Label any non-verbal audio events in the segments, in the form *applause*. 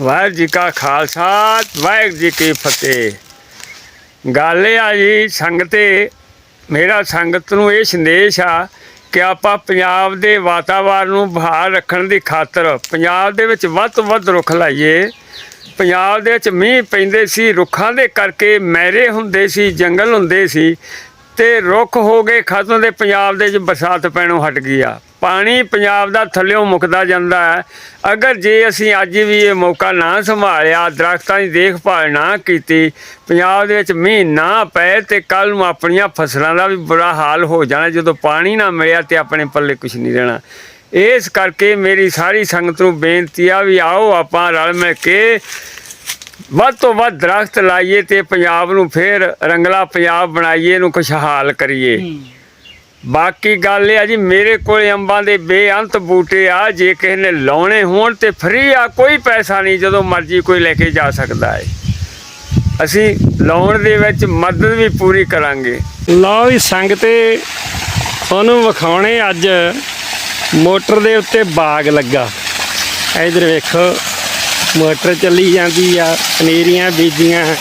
ਵਾਹਿਗੁਰੂ ਜੀ ਕਾ ਖਾਲਸਾ, ਵਾਹਿਗੁਰੂ ਜੀ ਕੀ ਫਤਿਹ। ਗੱਲ ਇਹ ਆ ਜੀ, ਸੰਗਤੇ ਮੇਰਾ ਸੰਗਤ ਨੂੰ ਇਹ ਸੰਦੇਸ਼ ਆ ਕਿ ਆਪਾਂ ਪੰਜਾਬ ਦੇ ਵਾਤਾਵਰਣ ਨੂੰ ਬਹਾਲ ਰੱਖਣ ਦੀ ਖਾਤਰ ਪੰਜਾਬ ਦੇ ਵਿੱਚ ਵੱਧ ਤੋਂ ਵੱਧ ਰੁੱਖ ਲਾਈਏ। ਪੰਜਾਬ ਦੇ ਵਿੱਚ ਮੀਂਹ ਪੈਂਦੇ ਸੀ, ਰੁੱਖਾਂ ਦੇ ਕਰਕੇ ਮੈਰੇ ਹੁੰਦੇ ਸੀ, ਜੰਗਲ ਹੁੰਦੇ ਸੀ ਤੇ ਰੁੱਖ ਹੋ ਗਏ, ਖਤਮ ਦੇ ਪੰਜਾਬ ਦੇ ਵਿੱਚ ਬਰਸਾਤ ਪੈਣੋਂ ਹਟ ਗਈ ਆ। ਪਾਣੀ ਪੰਜਾਬ ਦਾ ਥੱਲਿਓਂ ਮੁੱਕਦਾ ਜਾਂਦਾ ਹੈ। ਅਗਰ ਜੇ ਅਸੀਂ ਅੱਜ ਵੀ ਇਹ ਮੌਕਾ ਨਾ ਸੰਭਾਲਿਆ, ਦਰਖਤਾਂ ਦੀ ਦੇਖਭਾਲ ਨਾ ਕੀਤੀ, ਪੰਜਾਬ ਦੇ ਵਿੱਚ ਮੀਂਹ ਨਾ ਪਏ ਤੇ ਕੱਲ ਨੂੰ ਆਪਣੀਆਂ ਫਸਲਾਂ ਦਾ ਵੀ ਬੁਰਾ ਹਾਲ ਹੋ ਜਾਣਾ, ਜਦੋਂ ਪਾਣੀ ਨਾ ਮਿਲਿਆ ਤੇ ਆਪਣੇ ਪੱਲੇ ਕੁਝ ਨਹੀਂ ਰਹਿਣਾ। ਇਸ ਕਰਕੇ ਮੇਰੀ ਸਾਰੀ ਸੰਗਤ ਨੂੰ ਬੇਨਤੀ ਆ ਵੀ ਆਓ ਆਪਾਂ ਰਲ ਮਿਲ ਕੇ ਵੱਧ ਤੋਂ ਵੱਧ ਦਰਖਤ ਲਾਈਏ ਤੇ ਪੰਜਾਬ ਨੂੰ ਫੇਰ ਰੰਗਲਾ ਪੰਜਾਬ ਬਣਾਈਏ ਨੂੰ ਖੁਸ਼ਹਾਲ ਕਰੀਏ। ਬਾਕੀ ਗੱਲ ਇਹ ਆ ਜੀ, ਮੇਰੇ ਕੋਲ ਅੰਬਾਂ ਦੇ ਬੇਅੰਤ ਬੂਟੇ ਆ, ਜੇ ਕਿਸੇ ਨੇ ਲਾਉਣੇ ਹੋਣ ਤੇ ਫ੍ਰੀ ਆ, ਕੋਈ ਪੈਸਾ ਨਹੀਂ, ਜਦੋਂ ਮਰਜ਼ੀ ਕੋਈ ਲੈ ਕੇ ਜਾ ਸਕਦਾ ਹੈ ਅਸੀਂ ਲਾਉਣ ਦੇ ਵਿੱਚ ਮਦਦ ਵੀ ਪੂਰੀ ਕਰਾਂਗੇ। ਲਓ ਵੀ ਸੰਗ ਤੁਹਾਨੂੰ ਵਿਖਾਉਣੇ ਅੱਜ ਮੋਟਰ ਦੇ ਉੱਤੇ ਬਾਗ ਲੱਗਾ। ਇਧਰ ਵੇਖੋ, ਮੋਟਰ ਚੱਲੀ ਜਾਂਦੀ ਆ, ਪਨੀਰੀਆਂ ਬੀਜੀਆਂ।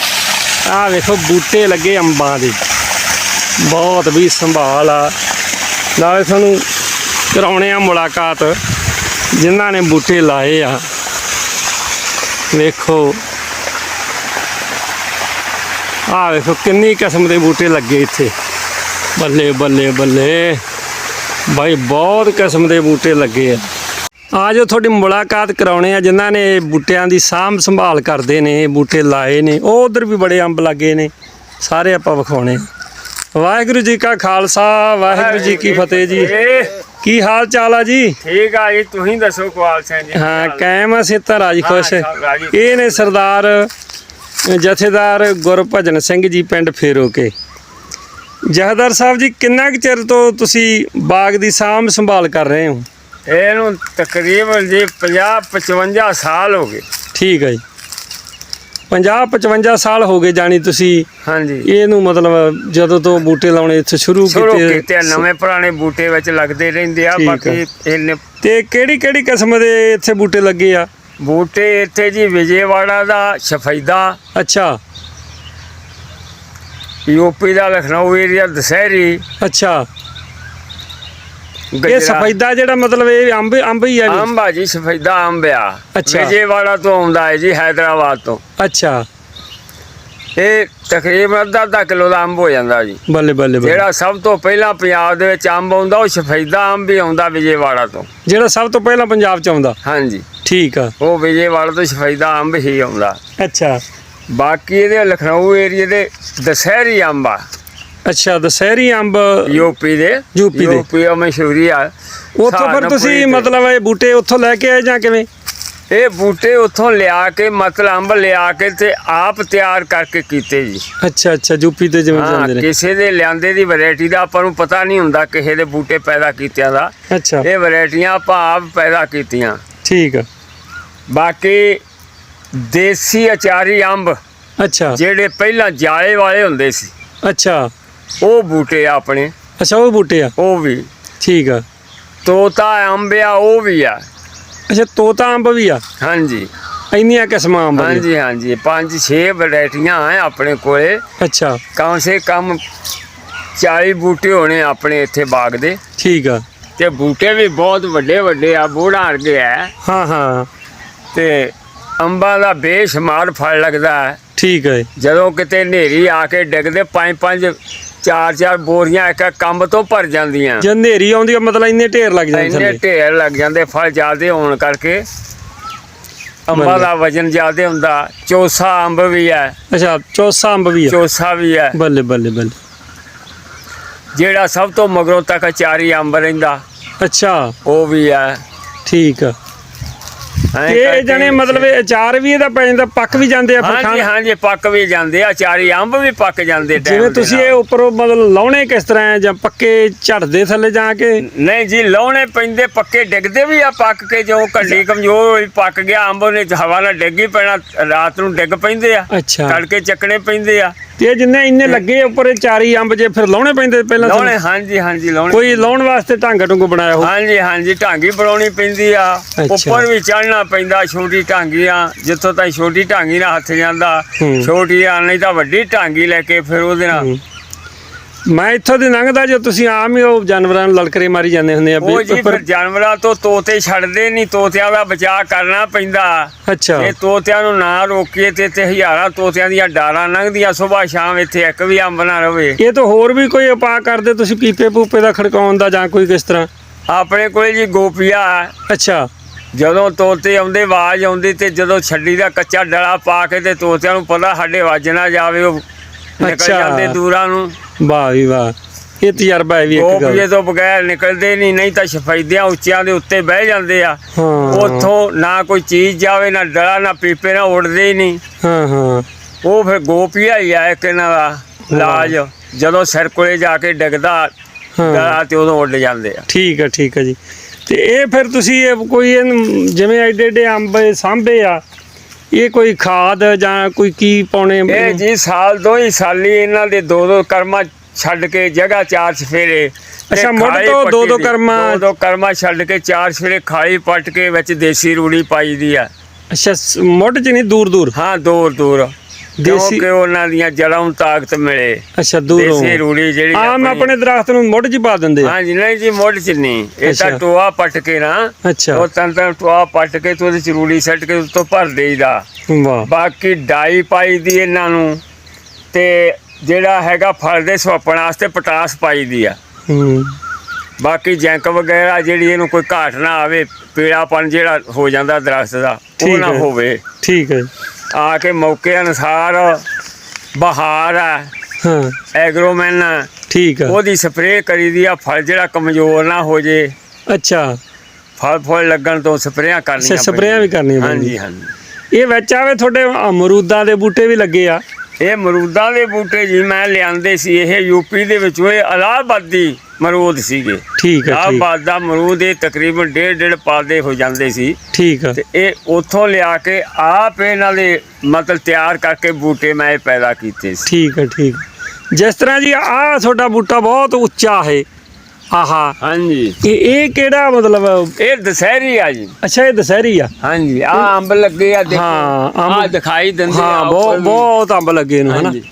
ਆਹ ਵੇਖੋ, ਬੂਟੇ ਲੱਗੇ ਅੰਬਾਂ ਦੇ। ਬਹੁਤ ਵੀ ਸੰਭਾਲ ਆ। ਨਾਲੇ ਤੁਹਾਨੂੰ ਕਰਾਉਣੇ ਆ ਮੁਲਾਕਾਤ। ਜਿਨ੍ਹਾਂ ਨੇ ਬੂਟੇ ਲਾਏ ਆ। ਵੇਖੋ। ਆ ਵੇਖੋ ਕਿੰਨੀ ਕਿਸਮ ਦੇ ਬੂਟੇ ਲੱਗੇ ਇੱਥੇ। ਬੱਲੇ ਬੱਲੇ ਬੱਲੇ। ਭਾਈ ਬਹੁਤ ਕਿਸਮ ਦੇ ਬੂਟੇ ਲੱਗੇ ਆ। ਆਜੋ ਤੁਹਾਡੀ ਮੁਲਾਕਾਤ ਕਰਾਉਣੇ ਆ। ਜਿਨ੍ਹਾਂ ਨੇ ਬੂਟਿਆਂ ਦੀ ਸਾਂਭ ਸੰਭਾਲ ਕਰਦੇ ਨੇ ਬੂਟੇ ਲਾਏ ਨੇ। ਉਹ ਉਧਰ ਵੀ ਬੜੇ ਅੰਬ ਲੱਗੇ ਨੇ। ਸਾਰੇ ਆਪਾਂ ਵਿਖਾਉਣੇ ਆ। ਵਾਹਿਗੁਰੂ ਜੀ ਕਾ ਖਾਲਸਾ ਵਾਹਿਗੁਰੂ ਜੀ ਕੀ ਫਤਿਹ ਜੀ। ਕੀ ਹਾਲ ਚਾਲ ਆ ਜੀ? ਠੀਕ ਆ ਜੀ ਤੁਸੀਂ ਦੱਸੋ ਕੁਆਲ ਸਿੰਘ ਜੀ ਹਾਂ ਕਾਇਮ ਆ ਸਿਹਤਾਂ ਰਾਜੀ ਖੁਸ਼। ਇਹ ਨੇ ਸਰਦਾਰ ਜਥੇਦਾਰ ਗੁਰਭਜਨ ਸਿੰਘ ਜੀ ਪਿੰਡ ਫੇਰੋਕੇ। ਜਹਦਰ ਸਾਹਿਬ ਜੀ ਕਿੰਨਾ ਕੁ ਚਿਰ ਤੋਂ ਤੁਸੀਂ ਬਾਗ ਦੀ ਸਾਂਭ ਸੰਭਾਲ ਕਰ ਰਹੇ ਹੋ? ਇਹਨੂੰ ਤਕਰੀਬਨ ਜੀ 50 55 ਸਾਲ ਹੋ ਗਏ। ਠੀਕ ਹੈ ਜੀ। 50 55 ਸਾਲ ਹੋ ਗਏ ਜਾਣੀ ਤੁਸੀਂ। ਹਾਂਜੀ। ਇਹਨੂੰ ਮਤਲਬ ਜਦੋਂ ਤੋਂ ਬੂਟੇ ਲਾਉਣੇ ਇੱਥੇ ਸ਼ੁਰੂ ਸ਼ੁਰੂ ਕੀਤੇ। ਕੀਤੇ ਨਵੇਂ ਪੁਰਾਣੇ ਬੂਟੇ ਵਿੱਚ ਲੱਗਦੇ ਰਹਿੰਦੇ ਆ ਠੀਕ ਆ। ਬਾਕੀ ਇਹਨੇ ਤੇ ਕਿਹੜੀ ਕਿਹੜੀ ਕਿਸਮ ਦੇ ਇੱਥੇ ਬੂਟੇ ਲੱਗੇ ਆ? ਬੂਟੇ ਇੱਥੇ ਜੀ ਵਿਜੇਵਾੜਾ ਦਾ ਸ਼ਫੈਦਾ। ਅੱਛਾ। ਯੂਪੀ ਦਾ ਲਖਨਊ ਏਰੀਆ ਦਸਹਿਰੀ। ਅੱਛਾ। ਇਹ। ਸਫੈਦਾ ਜਿਹੜਾ ਮਤਲਬ ਇਹ ਅੰਬ ਅੰਬ ਹੀ ਆ ਵੀ ਅੰਬ ਆ ਜੀ ਸਫੈਦਾ ਅੰਬ ਆ। ਅੱਛਾ। ਵਿਜੇਵਾੜਾ ਤੋਂ ਆਉਂਦਾ ਹੈ ਜੀ ਹੈਦਰਾਬਾਦ ਤੋਂ। ਅੱਛਾ। ਇਹ ਤਕਰੀਬਨ ਅੱਧਾ ਅੱਧਾ ਕਿਲੋ ਦਾ ਅੰਬ ਹੋ ਜਾਂਦਾ ਜੀ। ਬੱਲੇ ਬੱਲੇ ਜਿਹੜਾ ਸਭ ਤੋਂ ਪਹਿਲਾਂ ਪੰਜਾਬ ਦੇ ਵਿੱਚ ਅੰਬ ਆਉਂਦਾ ਉਹ ਸਫੈਦਾ ਅੰਬ ਵੀ ਆਉਂਦਾ ਵਿਜੇਵਾੜਾ ਤੋਂ। ਜਿਹੜਾ ਸਭ ਤੋਂ ਪਹਿਲਾਂ ਪੰਜਾਬ ਚ ਆਉਂਦਾ? ਹਾਂਜੀ। ਠੀਕ ਆ। ਉਹ ਵਿਜੇਵਾੜਾ ਤੋਂ ਸਫੈਦਾ ਅੰਬ ਹੀ ਆਉਂਦਾ। ਅੱਛਾ। ਬਾਕੀ ਇਹਦੇ ਲਖਨਊ ਏਰੀਏ ਦੇ ਦਸਹਿਰੀ ਅੰਬ ਆ। ਅੱਛਾ ਦਸ਼ਹਿਰੀ ਅੰਬ ਯੂਪੀ ਦੇ। ਯੂਪੀ ਦੇ। ਯੂਪੀ ਆ ਮਸ਼ਹੂਰੀ ਆ। ਉੱਥੋਂ ਫਿਰ ਤੁਸੀਂ। ਮਤਲਬ ਇਹ ਬੂਟੇ ਉੱਥੋਂ ਲੈ ਕੇ ਆਏ ਜਾਂ ਕਿਵੇਂ? ਇਹ ਬੂਟੇ ਉੱਥੋਂ ਲਿਆ ਕੇ ਮਤਲਬ ਅੰਬ ਲਿਆ ਕੇ ਤੇ ਆਪ ਤਿਆਰ ਕਰਕੇ ਕੀਤੇ ਜੀ। ਅੱਛਾ ਅੱਛਾ ਯੂਪੀ ਤੇ ਜਿਵੇਂ ਜਾਂਦੇ ਨੇ। ਕਿਸੇ ਦੇ ਲਿਆਂਦੇ ਦੀ ਵੈਰਾਈਟੀ ਦਾ ਆਪਾਂ ਨੂੰ ਪਤਾ ਨਹੀਂ ਹੁੰਦਾ ਕਿਸੇ ਦੇ ਬੂਟੇ ਪੈਦਾ ਕੀਤਿਆਂ ਦਾ। ਅੱਛਾ। ਇਹ ਵੈਰਾਈਟੀਆਂ ਆਪਾਂ ਆਪ ਪੈਦਾ ਕੀਤੀਆਂ। ਠੀਕ ਆ। ਬਾਕੀ ਦੇਸੀ ਅਚਾਰੀ ਅੰਬ ਅੱਛਾ। ਜਿਹੜੇ ਪਹਿਲਾਂ ਜਾਲੇ ਵਾਲੇ ਹੁੰਦੇ ਸੀ। ਅੱਛਾ। ਉਹ ਬੂਟੇ ਆ ਆਪਣੇ। ਅੱਛਾ ਉਹ ਬੂਟੇ ਆ? ਉਹ ਵੀ। ਠੀਕ ਆ। ਤੋਤਾ ਅੰਬ ਆ ਉਹ ਵੀ ਆ। ਅੱਛਾ ਤੋਤਾ ਅੰਬ ਵੀ ਆ? ਹਾਂਜੀ। ਇੰਨੀਆਂ ਕਿਸਮਾਂ ਅੰਬ ਦੀਆਂ? ਹਾਂਜੀ ਹਾਂਜੀ। ਪੰਜ ਛੇ ਵੈਰਾਈਟੀਆਂ ਆ ਆਪਣੇ ਕੋਲੇ। ਅੱਛਾ। ਕਮ ਸੇ ਕਮ 40 ਬੂਟੇ ਹੋਣੇ ਆਪਣੇ ਇੱਥੇ ਬਾਗ ਦੇ। ਠੀਕ ਆ। ਤੇ ਬੂਟੇ ਵੀ ਬਹੁਤ ਵੱਡੇ ਵੱਡੇ ਆ ਬੋੜਾ ਵਰਗੇ ਆ। ਹਾਂ ਹਾਂ। ਤੇ ਅੰਬਾਂ ਦਾ ਬੇਸ਼ੁਮਾਰ ਫਲ ਲੱਗਦਾ। ਹੈ ਠੀਕ ਹੈ ਜਦੋਂ ਕਿਤੇ ਹਨੇਰੀ ਆ ਕੇ ਡਿੱਗਦੇ ਪੰਜ ਪੰਜ ਚਾਰ ਚਾਰ ਬੋਰੀਆਂ ਇੱਕ ਇੱਕ ਕੰਬ ਤੋਂ ਭਰ ਜਾਂਦੀਆਂ। ਜੇ ਹਨੇਰੀ ਆਉਂਦੀ ਆ ਮਤਲਬ ਇੰਨੇ ਢੇਰ ਲੱਗ ਜਾਂਦੇ ਇੰਨੇ ਥੱਲੇ। ਢੇਰ ਲੱਗ ਜਾਂਦੇ ਫਲ ਜ਼ਿਆਦੇ ਹੋਣ ਕਰਕੇ। ਅੰਬਾਂ। ਦਾ ਵਜਨ ਜ਼ਿਆਦੇ ਹੁੰਦਾ। ਚੋਸਾ ਅੰਬ ਵੀ ਹੈ। ਅੱਛਾ ਚੌਸਾ ਅੰਬ ਵੀ ਆ ਚੋਸਾ ਵੀ ਹੈ। ਬੱਲੇ ਬੱਲੇ ਬੱਲੇ। ਜਿਹੜਾ ਸਭ ਤੋਂ ਮਗਰੋਂ ਤੱਕ ਚਾਰੀ ਅੰਬ ਰਹਿੰਦਾ ਅੱਛਾ। ਉਹ ਵੀ ਹੈ। ਠੀਕ ਆ। ਤੇ ਇਹ ਕਰਕੇ- ਜਣੇ ਮਤਲਬ ਇਹ ਅਚਾਰ ਵੀ ਇਹਦਾ ਪੈ ਜਾਂਦਾ ਪੱਕ ਵੀ ਜਾਂਦੇ ਆ ਫਿਰ ਹਾਂਜੀ ਖਾਣ। ਹਾਂਜੀ ਪੱਕ ਵੀ ਜਾਂਦੇ ਆ ਚਾਰੀ ਅੰਬ ਵੀ ਪੱਕ ਜਾਂਦੇ time ਜਿਵੇਂ ਦੇ ਤੁਸੀਂ ਨਾਲ। ਇਹ ਉੱਪਰੋਂ ਮਤਲਬ ਲਾਉਣੇ ਕਿਸ ਤਰ੍ਹਾਂ ਹੈ ਜਾਂ ਪੱਕੇ ਝੜਦੇ ਥੱਲੇ ਜਾ ਕੇ? ਨਹੀਂ ਜੀ ਲਾਉਣੇ ਪੈਂਦੇ ਪੱਕੇ ਡਿੱਗਦੇ ਵੀ ਆ ਪੱਕ ਕੇ ਜੋ ਕੱਲੀ ਕਮਜ਼ੋਰ ਹੋਈ ਪੱਕ ਗਿਆ ਅੰਬ ਨੇ ਹਵਾ ਨਾਲ ਡਿੱਗ ਹੀ ਪੈਣਾ ਰਾਤ ਨੂੰ ਡਿੱਗ ਪੈਂਦੇ ਆ। ਅੱਛਾ। ਤੜਕੇ ਚੱਕਣੇ ਪੈਂਦੇ ਆ। ਤੇ ਜਿੰਨੇ ਇੰਨੇ ਲੱਗੇ ਉੱਪਰ ਇਹ ਚਾਰੀ ਅੰਬ ਜੇ ਫਿਰ ਲਾਉਣੇ ਪੈਂਦੇ ਪਹਿਲਾਂ ਲਾਉਣੇ? ਹਾਂਜੀ ਹਾਂਜੀ ਲਾਉਣੇ ਕੋਈ ਲਾਉਣ ਵਾਸਤੇ ਢੰਗ ਢੁੰਗ ਬਣਾਇਆ ਹੋ ਹਾਂਜੀ ਹਾਂਜੀ ਢਾਂਗੀ ਬਣਾਉਣੀ ਪੈਂਦੀ ਆ। ਉੱਪਰ ਵੀ ਚੜਨਾ ਪੈਂਦਾ ਛੋਟੀ ਢਾਂਗੀਆਂ ਜਿੱਥੋਂ ਤਾਈਂ ਛੋਟੀ ਢਾਂਗੀ ਨਾਲ ਹੱਥ ਜਾਂਦਾ। ਛੋਟੀ ਆ ਨਹੀਂ ਤਾਂ ਵੱਡੀ ਢਾਂਗੀ ਲੈ ਕੇ ਫਿਰ ਉਹਦੇ ਨਾਲ। ਮੈਂ ਇੱਥੋਂ ਦੀ ਲੰਘਦਾ ਜੋ ਤੁਸੀਂ ਆਮ ਹੀ ਉਹ ਜਾਨਵਰਾਂ ਨੂੰ ਲਲਕਰੇ ਮਾਰੀ ਜਾਂਦੇ ਹੁੰਦੇ ਆ ਵੀ ਉਹ ਜੀ ਉੱਪਰ- ਫਿਰ ਜਾਨਵਰਾਂ ਤੋਂ ਤੋਤੇ ਛੱਡਦੇ ਨਹੀਂ ਤੋਤਿਆਂ ਦਾ ਬਚਾਅ ਕਰਨਾ ਪੈਂਦਾ। ਅੱਛਾ। ਇਹ ਤੋਤਿਆਂ ਨੂੰ ਨਾ ਰੋਕੀਏ ਤੇ ਤੇ ਹਜ਼ਾਰਾਂ ਤੋਤਿਆਂ ਦੀਆਂ ਡਾਰਾਂ ਲੰਘਦੀਆਂ ਸਵੇਰ ਸ਼ਾਮ ਇੱਥੇ ਇੱਕ ਵੀ ਅੰਬ ਨਾ ਰਵੇ। ਇਹ ਤਾਂ ਹੋਰ ਵੀ ਕੋਈ ਉਪਾਅ ਕਰਦੇ ਤੁਸੀਂ ਪੀਪੇ ਪੂਪੇ ਦਾ ਖੜਕਾਉਣ ਦਾ ਜਾਂ ਕੋਈ ਕਿਸ ਤਰ੍ਹਾਂ? ਆਪਣੇ ਕੋਲ ਜੀ ਗੋਪੀਆ ਹੈ। ਅੱਛਾ। ਜਦੋਂ ਤੋਤੇ ਆਉਂਦੇ ਆਵਾਜ਼ ਆਉਂਦੀ ਤੇ ਜਦੋਂ ਛੱਡੀ ਦਾ ਕੱਚਾ ਡਲਾ ਪਾ ਕੇ ਤੇ ਤੋਤਿਆਂ ਨੂੰ ਪਤਾ ਸਾਡੇ ਵੱਜ ਨਾ ਜਾਵੇ ਉਹ ਨਿਕਲ ਅੱਛਾ। ਜਾਂਦੇ ਦੂਰਾਂ ਨੂੰ। ਵਾਹ ਵੀ ਵਾਹ। ਇਹ ਤਜਰਬਾ ਹੈ ਵੀ ਇੱਕ ਗੱਲ। ਤੋਂ ਬਗੈਰ ਨਿਕਲਦੇ ਨਹੀਂ ਨਹੀਂ ਤਾਂ ਸ਼ਫੈਦਿਆਂ ਉੱਚਿਆਂ ਦੇ ਉੱਤੇ ਬਹਿ ਜਾਂਦੇ ਆ। ਹਾਂ। ਉੱਥੋਂ ਨਾ ਕੋਈ ਚੀਜ਼ ਜਾਵੇ ਨਾ ਡਲਾ ਨਾ ਪੀਪੇ ਨਾ ਉੱਡਦੇ ਹੀ ਨਹੀਂ। ਹਾਂ ਹਾਂ। ਉਹ ਫਿਰ ਗੋਪੀਆ ਹੀ ਆ ਇੱਕ ਇਹਨਾਂ ਦਾ ਇਲਾਜ। ਜਦੋਂ ਸਿਰ ਕੋਲੇ ਜਾ ਕੇ ਡਿੱਗਦਾ ਹਾਂ। ਡਲਾ ਤੇ ਉਦੋਂ ਉੱਡ ਜਾਂਦੇ ਆ। ਠੀਕ ਹੈ ਠੀਕ ਹੈ ਜੀ। ਤੇ ਇਹ ਫਿਰ ਤੁਸੀਂ ਇਹ ਕੋਈ ਇਹਨੂੰ ਜਿਵੇਂ ਐਡੇ ਐਡੇ ਅੰਬ ਇਹ ਸਾਂਭੇ ਆ ਇਹ ਕੋਈ ਖਾਦ ਜਾਂ ਕੋਈ ਕੀ ਪਾਉਣੇ ਇਹ ਜੀ ਸਾਲ ਦੋ ਹੀ ਸਾਲੀ ਇਹਨਾਂ ਦੇ ਦੋ ਦੋ ਕਰਮਾ ਛੱਡ ਕੇ ਜਗ੍ਹਾ ਚਾਰ ਸਫੇਰੇ ਅੱਛਾ, ਮੁੱਢ ਤੋਂ ਦੋ- ਦੋ। ਕਰਮਾਂ- ਦੋ ਦੋ ਕਰਮਾ ਛੱਡ ਕੇ ਚਾਰ ਸਫੇਰੇ ਖਾਲੀ ਪੱਟ ਕੇ ਵਿੱਚ ਦੇਸੀ ਰੂੜੀ ਪਾਈ ਦੀ ਆ। ਅੱਛਾ ਮੁੱਢ ਚ ਨਹੀਂ ਦੂਰ ਦੂਰ ਹਾਂ ਦੂਰ ਦੂਰ ਦੇਸੀ- ਕਿਉਂਕਿ ਉਹਨਾਂ ਦੀਆਂ ਜੜ੍ਹਾਂ ਨੂੰ ਤਾਕਤ ਮਿਲੇ। ਅੱਛਾ ਦੂਰੋਂ। ਦੇਸੀ ਰੂੜੀ ਜਿਹੜੀ ਆਮ ਆਪਣੀ- ਦਰਖਤ ਨੂੰ ਮੁੱਢ ਚ ਪਾ ਦਿੰਦੇ ਆ। ਹਾਂਜੀ ਨਹੀਂ ਜੀ ਮੁੱਢ ਚ ਨਹੀਂ। ਇਹ। ਤਾਂ ਟੋਆ ਪੱਟ ਕੇ ਨਾ ਅੱਛਾ। ਉਹ ਤਨ ਤਨ ਟੋਆ ਪੱਟ ਕੇ ਤੇ ਉਹਦੇ ਚ ਰੂੜੀ ਸੱਟ ਕੇ ਉੱਤੋਂ ਭਰ ਦੇਈਦਾ। ਵਾਹ। ਬਾਕੀ ਡਾਈ ਪਾਈ ਦੀ ਇਹਨਾਂ ਨੂੰ ਤੇ ਜਿਹੜਾ ਹੈਗਾ ਫਲ ਦੇ ਸੁਆਪਣ ਵਾਸਤੇ ਪਟਾਸ ਪਾਈ ਦੀ ਆ। ਹੂੰ। ਬਾਕੀ ਜੈਂਕ ਵਗੈਰਾ ਜਿਹੜੀ ਇਹਨੂੰ ਕੋਈ ਘਾਟ ਨਾ ਆਵੇ ਪੀੜਾਪਣ ਜਿਹੜਾ ਹੋ ਜਾਂਦਾ ਦਰਖਤ ਦਾ ਉਹ ਨਾ। ਹੋਵੇ। ਠੀਕ ਹੈ। ਆ ਕੇ ਮੌਕੇ ਅਨੁਸਾਰ ਬਹਾਰ ਆ ਹਾਂ। ਐਗਰੋਮੈਨ ਆ, ਠੀਕ ਹੈ ਉਹਦੀ ਸਪਰੇਅ ਕਰੀਦੀ ਆ ਫਲ ਜਿਹੜਾ ਕਮਜ਼ੋਰ ਨਾ ਹੋ ਜੇ। ਅੱਛਾ। ਫਲ ਫੁੱਲ ਲੱਗਣ ਤੋਂ ਸਪਰੇਆਂ ਕਰਨੀਆਂ ਸਪਰੇਆਂ ਵੀ ਕਰਨੀਆਂ ਹਾਂਜੀ। ਹਾਂਜੀ। ਇਹ ਵਿੱਚ ਆਵੇ ਤੁਹਾਡੇ ਅਮਰੂਦਾਂ ਦੇ ਬੂਟੇ ਵੀ ਲੱਗੇ ਆ। ਇਹ ਮਰੂਦਾਂ ਦੇ ਬੂਟੇ ਜੀ ਮੈਂ ਲਿਆਂਦੇ ਸੀ ਇਹ ਯੂਪੀ ਦੇ ਵਿੱਚੋਂ ਇਹ ਅਲਾਹਾਬਾਦੀ ਮਰੂਦ ਸੀਗੇ। ਠੀਕ ਹੈ ਠੀਕ। ਅਲਾਹਾਬਾਦ ਦਾ ਮਰੂਦ ਇਹ ਤਕਰੀਬਨ ਡੇਢ ਡੇਢ ਪਾਦੇ ਹੋ ਜਾਂਦੇ ਸੀ। ਠੀਕ ਹੈ ਤੇ ਇਹ ਉੱਥੋਂ ਲਿਆ ਕੇ ਆਪ ਇਹਨਾਂ ਦੇ ਮਤਲਬ ਤਿਆਰ ਕਰਕੇ ਬੂਟੇ ਮੈਂ ਪੈਦਾ ਕੀਤੇ ਸੀ। ਠੀਕ ਹੈ ਠੀਕ। ਜਿਸ ਤਰ੍ਹਾਂ ਜੀ ਆਹ ਤੁਹਾਡਾ ਬੂਟਾ ਬਹੁਤ ਉੱਚਾ ਹੈ। ਆਹਾ। ਹਾਂਜੀ। ਇਹ ਇਹ ਕਿਹੜਾ ਮਤਲਬ ਇਹ ਦਸਹਿਰੀ ਆ ਜੀ। ਅੱਛਾ ਇਹ ਦਸਹਿਰੀ ਆ? ਹਾਂਜੀ ਆ ਅੰਬ ਲੱਗੇ ਆ ਦੇਖੋ। ਹਾਂ, ਅੰਬ- ਆ ਦਿਖਾਈ ਦਿੰਦੇ ਆ ਹਾਂ ਬਹੁਤ। ਬਹੁਤ ਅੰਬ ਲੱਗੇ ਨੂੰ ਹਨਾ? ਹਾਂਜੀ।